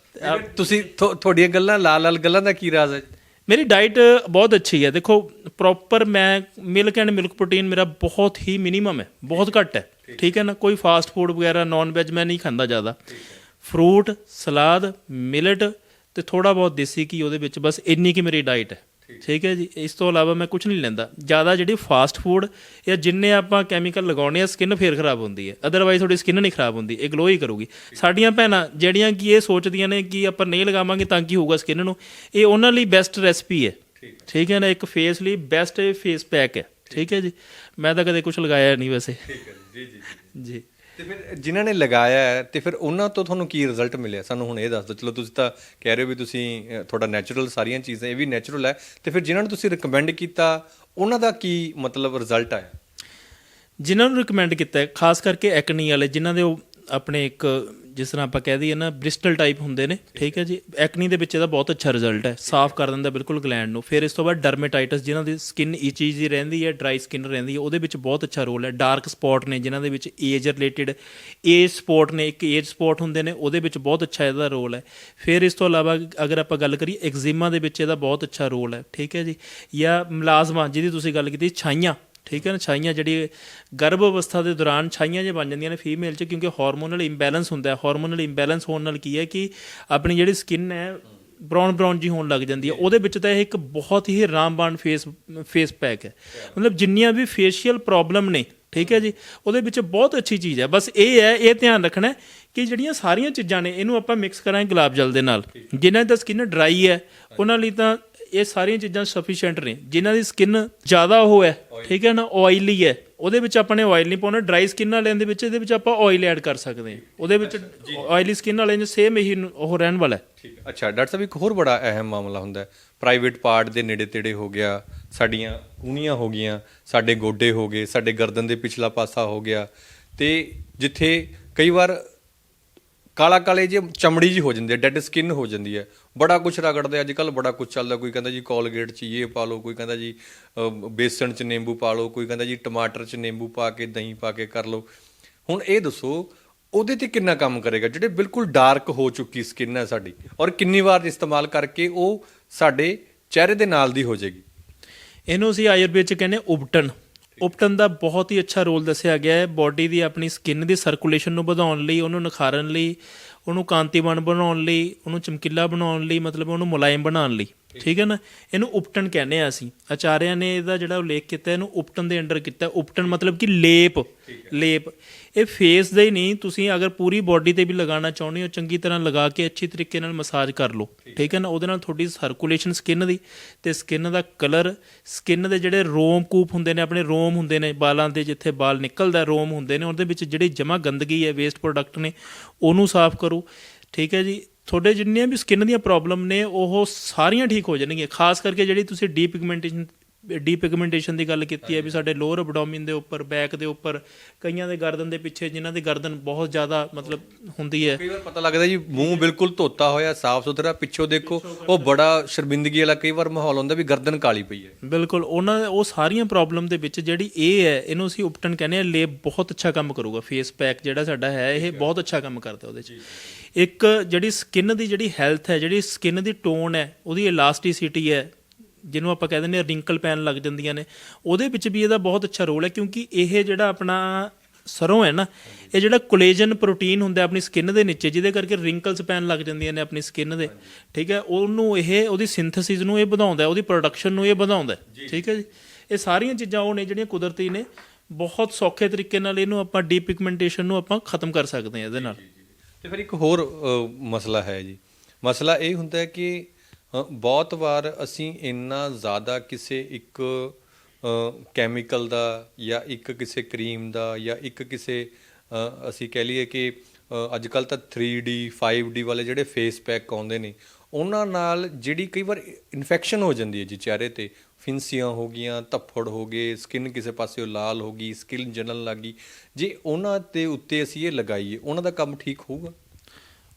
ਤੁਸੀਂ ਤੁਹਾ- ਤੁਹਾਡੀਆਂ ਗੱਲਾਂ ਲਾਲ ਲਾਲ ਗੱਲਾਂ ਦਾ ਕੀ ਰਾਜ਼ ਹੈ? ਮੇਰੀ ਡਾਈਟ ਬਹੁਤ ਅੱਛੀ ਹੈ। ਦੇਖੋ ਪ੍ਰੋਪਰ ਮੈਂ ਮਿਲਕ ਐਂਡ ਮਿਲਕ ਪ੍ਰੋਟੀਨ ਮੇਰਾ ਬਹੁਤ ਹੀ ਮਿਨੀਮਮ ਹੈ। ਬਹੁਤ ਘੱਟ ਹੈ। ਠੀਕ। ਹੈ ਨਾ? ਕੋਈ ਫਾਸਟ ਫੂਡ ਵਗੈਰਾ ਨਾਨ ਵੈਜ ਮੈਂ ਨਹੀਂ ਖਾਂਦਾ ਜ਼ਿਆਦਾ। ਫਰੂਟ ਸਲਾਦ ਮਿਲਟ ਤੇ ਥੋੜਾ ਬਹੁਤ ਦੇਸੀ ਘੀ ਉਹਦੇ ਵਿੱਚ ਬਸ ਇੰਨੀ ਕੀ ਮੇਰੀ ਡਾਈਟ ਹੈ। ਠੀਕ ਹੈ ਜੀ ਇਸ ਤੋਂ ਇਲਾਵਾ ਮੈਂ ਕੁਝ ਨਹੀਂ ਲੈਂਦਾ। ਜ਼ਿਆਦਾ ਜਿਹੜੀ ਫਾਸਟ ਫੂਡ ਜਾਂ ਜਿੰਨੇ ਆਪਾਂ ਕੈਮੀਕਲ ਲਗਾਉਣੇ ਆ ਸਕਿਨ ਫੇਰ ਖਰਾਬ ਹੁੰਦੀ ਹੈ। ਅਦਰਵਾਈਜ਼ ਤੁਹਾਡੀ ਸਕਿਨ ਨਹੀਂ ਖਰਾਬ ਹੁੰਦੀ ਇਹ ਗਲੋ ਹੀ ਕਰੂਗੀ। ਸਾਡੀਆਂ ਭੈਣਾਂ ਜਿਹੜੀਆਂ ਕਿ ਇਹ ਸੋਚਦੀਆਂ ਨੇ ਕਿ ਆਪਾਂ ਨਹੀਂ ਲਗਾਵਾਂਗੇ ਤਾਂ ਕੀ ਹੋਊਗਾ ਸਕਿਨ ਨੂੰ ਇਹ ਉਹਨਾਂ ਲਈ ਬੈਸਟ ਰੈਸਪੀ ਹੈ। ਠੀਕ ਹੈ ਨਾ ਇੱਕ ਫੇਸ ਲਈ ਬੈਸਟ ਫੇਸ ਪੈਕ ਹੈ। ਠੀਕ ਹੈ ਜੀ ਮੈਂ ਤਾਂ ਕਦੇ ਕੁਝ ਲਗਾਇਆ ਨਹੀਂ ਵੈਸੇ। ਠੀਕ ਹੈ ਜੀ ਜੀ। ਜੀ। ਤੇ ਫਿਰ ਜਿਨ੍ਹਾਂ ਨੇ ਲਗਾਇਆ ਹੈ, ਤੇ ਫਿਰ ਉਹਨਾਂ ਤੋਂ ਤੁਹਾਨੂੰ ਕੀ ਰਿਜ਼ਲਟ ਮਿਲਿਆ? ਸਾਨੂੰ ਹੁਣ ਇਹ ਦੱਸ ਦਿਓ। ਚਲੋ, ਤੁਸੀਂ ਤਾਂ ਕਹਿ ਰਹੇ ਹੋ ਵੀ ਤੁਸੀਂ ਤੁਹਾਡਾ ਨੈਚੁਰਲ ਸਾਰੀਆਂ ਚੀਜ਼ਾਂ, ਇਹ ਵੀ ਨੈਚੁਰਲ ਹੈ। ਤੇ ਫਿਰ ਜਿਨ੍ਹਾਂ ਨੂੰ ਤੁਸੀਂ ਰეკਮੈਂਡ ਕੀਤਾ, ਉਹਨਾਂ ਦਾ ਕੀ ਮਤਲਬ ਰਿਜ਼ਲਟ ਆਇਆ? ਜਿਨ੍ਹਾਂ ਨੂੰ ਰਿਕਮੈਂਡ ਕੀਤਾ ਖਾਸ ਕਰਕੇ ਐਕਨੀ ਵਾਲੇ, ਜਿਨ੍ਹਾਂ ਦੇ ਉਹ ਆਪਣੇ ਇੱਕ ਜਿਸ ਤਰ੍ਹਾਂ ਆਪਾਂ ਕਹਿ ਦਈਏ ਨਾ ਬ੍ਰਿਸਟਲ ਟਾਈਪ ਹੁੰਦੇ ਨੇ ਠੀਕ ਹੈ ਜੀ? ਐਕਨੀ ਦੇ ਵਿੱਚ ਇਹਦਾ ਬਹੁਤ ਅੱਛਾ ਰਿਜ਼ਲਟ ਹੈ। ਸਾਫ਼ ਕਰ ਦਿੰਦਾ ਬਿਲਕੁਲ ਗਲੈਂਡ ਨੂੰ। ਫਿਰ ਇਸ ਤੋਂ ਬਾਅਦ ਡਰਮੇਟਾਈਟਸ ਜਿਨ੍ਹਾਂ ਦੀ ਸਕਿਨ ਈਚੀ ਜੀ ਰਹਿੰਦੀ ਹੈ ਡਰਾਈ ਸਕਿਨ ਰਹਿੰਦੀ ਹੈ ਉਹਦੇ ਵਿੱਚ ਬਹੁਤ ਅੱਛਾ ਰੋਲ ਹੈ। ਡਾਰਕ ਸਪੌਟ ਨੇ ਜਿਨ੍ਹਾਂ ਦੇ ਵਿੱਚ ਏਜ ਰਿਲੇਟਡ ਏਜ ਸਪੌਟ ਨੇ ਇੱਕ ਏਜ ਸਪੌਟ ਹੁੰਦੇ ਨੇ ਉਹਦੇ ਵਿੱਚ ਬਹੁਤ ਅੱਛਾ ਇਹਦਾ ਰੋਲ ਹੈ। ਫਿਰ ਇਸ ਤੋਂ ਇਲਾਵਾ ਅਗਰ ਆਪਾਂ ਗੱਲ ਕਰੀਏ ਐਗਜ਼ੀਮਾ ਦੇ ਵਿੱਚ ਇਹਦਾ ਬਹੁਤ ਅੱਛਾ ਰੋਲ ਹੈ। ਠੀਕ ਹੈ ਜੀ? ਜਾਂ ਮਲਾਜ਼ਮਾ ਜਿਹਦੀ ਤੁਸੀਂ ਗੱਲ ਕੀਤੀ ਛਾਈਆਂ। ਠੀਕ ਹੈ ਨਾ? ਛਾਈਆਂ ਜਿਹੜੀ ਗਰਭ ਅਵਸਥਾ ਦੇ ਦੌਰਾਨ ਛਾਈਆਂ ਜੇ ਬਣ ਜਾਂਦੀਆਂ ਨੇ ਫੀਮੇਲ 'ਚ ਕਿਉਂਕਿ ਹਾਰਮੋਨਲ ਇੰਬੈਲੈਂਸ ਹੁੰਦਾ ਹੈ। ਹਾਰਮੋਨਲ ਇੰਬੈਲੈਂਸ ਹੋਣ ਨਾਲ ਕੀ ਹੈ ਕਿ ਆਪਣੀ ਜਿਹੜੀ ਸਕਿਨ ਹੈ ਬ੍ਰਾਊਨ ਬ੍ਰਾਊਨ ਜੀ ਹੋਣ ਲੱਗ ਜਾਂਦੀ ਹੈ। ਉਹਦੇ ਵਿੱਚ ਤਾਂ ਇਹ ਇੱਕ ਬਹੁਤ ਹੀ ਰਾਮਬਾਣ ਫੇਸ ਫੇਸ ਪੈਕ ਹੈ। ਮਤਲਬ ਜਿੰਨੀਆਂ ਵੀ ਫੇਸ਼ੀਅਲ ਪ੍ਰੋਬਲਮ ਨੇ ਠੀਕ ਹੈ ਜੀ ਉਹਦੇ ਵਿੱਚ ਬਹੁਤ ਅੱਛੀ ਚੀਜ਼ ਹੈ। ਬਸ ਇਹ ਹੈ ਇਹ ਧਿਆਨ ਰੱਖਣਾ ਕਿ ਜਿਹੜੀਆਂ ਸਾਰੀਆਂ ਚੀਜ਼ਾਂ ਨੇ ਇਹਨੂੰ ਆਪਾਂ ਮਿਕਸ ਕਰਾਂਗੇ ਗੁਲਾਬ ਜਲ ਦੇ ਨਾਲ। ਜਿਨ੍ਹਾਂ ਦੀ ਸਕਿਨ ਡਰਾਈ ਹੈ ਉਹਨਾਂ ਲਈ ਤਾਂ ਇਹ ਸਾਰੀਆਂ ਚੀਜ਼ਾਂ ਸਫੀਸ਼ੀਐਂਟ ਨੇ। ਜਿਨ੍ਹਾਂ ਦੀ ਸਕਿਨ ਜ਼ਿਆਦਾ ਉਹ ਹੈ ਠੀਕ ਹੈ ਨਾ? ਆਇਲੀ ਹੈ। ਉਹਦੇ ਵਿੱਚ ਆਪਾਂ ਨੇ ਆਇਲ ਨਹੀਂ ਪਾਉਣਾ। ਡਰਾਈ ਸਕਿਨ ਵਾਲਿਆਂ ਦੇ ਵਿੱਚ ਇਹਦੇ ਵਿੱਚ ਆਪਾਂ ਆਇਲ ਐਡ ਕਰ ਸਕਦੇ ਹਾਂ। ਉਹਦੇ ਵਿੱਚ ਆਇਲੀ ਸਕਿਨ ਵਾਲਿਆਂ ਦੇ ਸੇਮ ਇਹੀ ਉਹ ਰਹਿਣ ਵਾਲਾ ਹੈ। ਠੀਕ ਹੈ। ਅੱਛਾ ਡਾਕਟਰ ਸਾਹਿਬ ਇੱਕ ਹੋਰ ਬੜਾ ਅਹਿਮ ਮਾਮਲਾ ਹੁੰਦਾ ਹੈ। ਪ੍ਰਾਈਵੇਟ ਪਾਰਟ ਦੇ ਨੇੜੇ ਤੇੜੇ ਹੋ ਗਿਆ ਸਾਡੀਆਂ ਕੂਣੀਆਂ ਹੋ ਗਈਆਂ ਸਾਡੇ ਗੋਡੇ ਹੋ ਗਏ ਸਾਡੇ ਗਰਦਨ ਦੇ ਪਿਛਲਾ ਪਾਸਾ ਹੋ ਗਿਆ। ਤੇ ਜਿੱਥੇ ਕਈ ਵਾਰ ਕਾਲਾ ਕਾਲੇ ਜੇ ਚਮੜੀ ਜੀ ਹੋ ਜਾਂਦੀ ਹੈ ਡੈਡ ਸਕਿਨ ਹੋ ਜਾਂਦੀ ਹੈ। ਬੜਾ ਕੁਝ ਰਗੜਦੇ ਅੱਜ ਕੱਲ ਬੜਾ ਕੁਝ ਚੱਲਦਾ ਕੋਈ ਕਹਿੰਦਾ ਜੀ ਕੋਲਗੇਟ ਚ ਇਹ ਪਾ ਲਓ, ਕੋਈ ਕਹਿੰਦਾ ਜੀ ਬੇਸਣ ਚ ਨਿੰਬੂ ਪਾ ਲਓ, ਕੋਈ ਕਹਿੰਦਾ ਜੀ ਟਮਾਟਰ ਚ ਨਿੰਬੂ ਪਾ ਕੇ, ਦਹੀਂ ਪਾ ਕੇ ਕਰ ਲਓ। ਹੁਣ ਇਹ ਦੱਸੋ, ਉਹਦੇ ਤੇ ਕਿੰਨਾ ਕੰਮ ਕਰੇਗਾ? ਜਿਹੜੇ ਬਿਲਕੁਲ ਡਾਰਕ ਹੋ ਚੁੱਕੀ ਸਕਿਨ ਹੈ ਸਾਡੀ, ਔਰ ਕਿੰਨੀ ਵਾਰ ਇਸਤੇਮਾਲ ਕਰਕੇ ਉਹ ਸਾਡੇ ਚਿਹਰੇ ਦੇ ਨਾਲ ਦੀ ਹੋ ਜਾਏਗੀ। ਇਹਨੂੰ ਅਸੀਂ ਆਯੁਰਵੇਦ ਚ ਕਹਿੰਦੇ ਉਬਟਨ ਉਪਟਨ ਦਾ ਬਹੁਤ ਹੀ ਅੱਛਾ ਰੋਲ ਦੱਸਿਆ ਗਿਆ ਹੈ। ਬਾਡੀ ਦੀ ਆਪਣੀ ਸਕਿਨ ਦੀ ਸਰਕੂਲੇਸ਼ਨ ਨੂੰ ਵਧਾਉਣ ਲਈ, ਉਹਨੂੰ ਨਿਖਾਰਨ ਲਈ, ਉਹਨੂੰ ਕਾਂਤੀਵਾਨ ਬਣਾਉਣ ਲਈ, ਉਹਨੂੰ ਚਮਕੀਲਾ ਬਣਾਉਣ ਲਈ, ਮਤਲਬ ਉਹਨੂੰ ਮੁਲਾਇਮ ਬਣਾਉਣ ਲਈ। ਠੀਕ ਹੈ ਨਾ? ਇਹਨੂੰ ਉਪਟਨ ਕਹਿੰਦੇ ਆ ਅਸੀਂ। ਆਚਾਰਿਆਂ ਨੇ ਇਹਦਾ ਜਿਹੜਾ ਉਲੇਖ ਕੀਤਾ ਇਹਨੂੰ ਉਪਟਨ ਦੇ ਅੰਡਰ ਕੀਤਾ। ਉਪਟਨ ਮਤਲਬ ਕਿ ਲੇਪ। ਲੇਪ। ਇਹ ਫੇਸ ਦੇ ਹੀ ਨਹੀਂ ਤੁਸੀਂ ਅਗਰ ਪੂਰੀ ਬਾਡੀ ਤੇ ਵੀ ਲਗਾਉਣਾ ਚਾਹੁੰਦੇ ਹੋ ਚੰਗੀ ਤਰ੍ਹਾਂ ਲਗਾ ਕੇ ਅੱਛੀ ਤਰੀਕੇ ਨਾਲ ਮਸਾਜ ਕਰ ਲਓ। ਠੀਕ ਹੈ। ਨਾ? ਉਹਦੇ ਨਾਲ ਤੁਹਾਡੀ ਸਰਕੂਲੇਸ਼ਨ ਸਕਿਨ ਦੀ ਤੇ ਸਕਿਨ ਦਾ ਕਲਰ ਸਕਿਨ ਦੇ ਜਿਹੜੇ ਰੋਮ ਕੂਪ ਹੁੰਦੇ ਨੇ ਆਪਣੇ ਰੋਮ ਹੁੰਦੇ ਨੇ ਬਾਲਾਂ ਦੇ ਜਿੱਥੇ ਬਾਲ ਨਿਕਲਦਾ ਰੋਮ ਹੁੰਦੇ ਨੇ ਉਹਦੇ ਵਿੱਚ ਜਿਹੜੀ ਜਮਾ ਗੰਦਗੀ ਹੈ ਵੇਸਟ ਪ੍ਰੋਡਕਟ ਨੇ ਉਹਨੂੰ ਸਾਫ਼ ਕਰੋ। ਠੀਕ ਹੈ ਜੀ? ਤੁਹਾਡੇ ਜਿੰਨੀਆਂ ਵੀ ਸਕਿਨ ਦੀਆਂ ਪ੍ਰੋਬਲਮ ਨੇ ਉਹ ਸਾਰੀਆਂ ਠੀਕ ਹੋ ਜਾਣਗੀਆਂ। ਖਾਸ ਕਰਕੇ ਜਿਹੜੀ ਤੁਸੀਂ ਡੀ ਪਿਗਮੈਂਟੇਸ਼ਨ ਡੀ ਪਿਗਮੈਂਟੇਸ਼ਨ ਦੀ ਗੱਲ ਕੀਤੀ ਹੈ ਵੀ ਸਾਡੇ ਲੋਅਰ ਐਬਡੋਮਿਨ ਦੇ ਉੱਪਰ ਬੈਕ ਦੇ ਉੱਪਰ ਕਈਆਂ ਦੇ ਗਰਦਨ ਦੇ ਪਿੱਛੇ ਜਿਨ੍ਹਾਂ ਦੀ ਗਰਦਨ ਬਹੁਤ ਜ਼ਿਆਦਾ ਮਤਲਬ ਹੁੰਦੀ ਹੈ। ਕਈ ਵਾਰ ਪਤਾ ਲੱਗਦਾ ਜੀ ਮੂੰਹ ਬਿਲਕੁਲ ਧੋਤਾ ਹੋਇਆ ਸਾਫ਼ ਸੁਥਰਾ ਪਿੱਛੋਂ ਦੇਖੋ ਉਹ ਬੜਾ ਸ਼ਰਮਿੰਦਗੀ ਵਾਲਾ ਕਈ ਵਾਰ ਮਾਹੌਲ ਹੁੰਦਾ ਵੀ ਗਰਦਨ ਕਾਲੀ ਪਈ ਹੈ। ਬਿਲਕੁਲ ਉਹਨਾਂ ਉਹ ਸਾਰੀਆਂ ਪ੍ਰੋਬਲਮ ਦੇ ਵਿੱਚ ਜਿਹੜੀ ਇਹ ਹੈ ਇਹਨੂੰ ਅਸੀਂ ਉਪਟਨ ਕਹਿੰਦੇ ਆ ਲੇਪ ਬਹੁਤ ਅੱਛਾ ਕੰਮ ਕਰੂਗਾ। ਫੇਸ ਪੈਕ ਜਿਹੜਾ ਸਾਡਾ ਹੈ ਇਹ ਬਹੁਤ ਅੱਛਾ ਕੰਮ ਕਰਦਾ ਉਹਦੇ 'ਚ। ਇੱਕ ਜਿਹੜੀ ਸਕਿਨ ਦੀ ਜਿਹੜੀ ਹੈਲਥ ਹੈ ਜਿਹੜੀ ਸਕਿਨ ਦੀ ਟੋਨ ਹੈ ਉਹਦੀ ਇਲਾਸਟਿਸਿਟੀ ਹੈ ਜਿਹਨੂੰ ਆਪਾਂ ਕਹਿੰਦੇ ਨੇ ਰਿੰਕਲ ਪੈਣ ਲੱਗ ਜਾਂਦੀਆਂ ਨੇ ਉਹਦੇ ਵਿੱਚ ਵੀ ਇਹਦਾ ਬਹੁਤ ਅੱਛਾ ਰੋਲ ਹੈ ਕਿਉਂਕਿ ਇਹ ਜਿਹੜਾ ਆਪਣਾ ਸਰੋਂ ਹੈ ਨਾ ਇਹ ਜਿਹੜਾ ਕੋਲੇਜਨ ਪ੍ਰੋਟੀਨ ਹੁੰਦਾ ਆਪਣੀ ਸਕਿਨ ਦੇ ਨੀਚੇ ਜਿਹਦੇ ਕਰਕੇ ਰਿੰਕਲਸ ਪੈਣ ਲੱਗ ਜਾਂਦੀਆਂ ਨੇ ਆਪਣੀ ਸਕਿਨ ਦੇ ਠੀਕ ਹੈ? ਉਹਨੂੰ ਇਹ ਉਹਦੀ ਸਿੰਥੇਸਿਸ ਨੂੰ ਇਹ ਵਧਾਉਂਦਾ ਹੈ, ਉਹਦੀ ਪ੍ਰੋਡਕਸ਼ਨ ਨੂੰ ਇਹ ਵਧਾਉਂਦਾ ਹੈ। ਠੀਕ ਹੈ ਜੀ? ਇਹ ਸਾਰੀਆਂ ਚੀਜ਼ਾਂ ਉਹ ਨੇ ਜਿਹੜੀਆਂ ਕੁਦਰਤੀ ਨੇ ਬਹੁਤ ਸੌਖੇ ਤਰੀਕੇ ਨਾਲ ਇਹਨੂੰ ਆਪਾਂ ਡੀਪਿਗਮੈਂਟੇਸ਼ਨ ਨੂੰ ਆਪਾਂ ਖਤਮ ਕਰ ਸਕਦੇ ਹਾਂ ਇਹਦੇ ਨਾਲ। ਤੇ ਫਿਰ ਇੱਕ ਹੋਰ ਮਸਲਾ ਹੈ ਜੀ। ਮਸਲਾ ਇਹ ਹੁੰਦਾ ਹੈ ਕਿ ਬਹੁਤ ਵਾਰ ਅਸੀਂ ਇੰਨਾ ਜ਼ਿਆਦਾ ਕਿਸੇ ਇੱਕ ਕੈਮੀਕਲ ਦਾ ਜਾਂ ਇੱਕ ਕਿਸੇ ਕਰੀਮ ਦਾ ਜਾਂ ਇੱਕ ਕਿਸੇ ਅਸੀਂ ਕਹਿ ਲਈਏ ਕਿ ਅੱਜ ਕੱਲ ਤਾਂ 3D 5D ਵਾਲੇ ਜਿਹੜੇ ਫੇਸ ਪੈਕ ਆਉਂਦੇ ਨੇ, ਉਹਨਾਂ ਨਾਲ ਜਿਹੜੀ ਕਈ ਵਾਰ ਇਨਫੈਕਸ਼ਨ ਹੋ ਜਾਂਦੀ ਹੈ ਜੀ ਚਿਹਰੇ ਤੇ। ਫਿੰਸੀਆਂ ਹੋ ਗਈਆਂ, ਧੱਫੜ ਹੋ ਗਏ ਸਕਿਨ ਕਿਸੇ ਪਾਸਿਓ ਲਾਲ ਹੋ ਗਈ ਸਕਿਨ ਜਲਣ ਲੱਗ ਗਈ। ਜੇ ਉਹਨਾਂ ਦੇ ਉੱਤੇ ਅਸੀਂ ਇਹ ਲਗਾਈਏ, ਉਹਨਾਂ ਦਾ ਕੰਮ ਠੀਕ ਹੋਊਗਾ?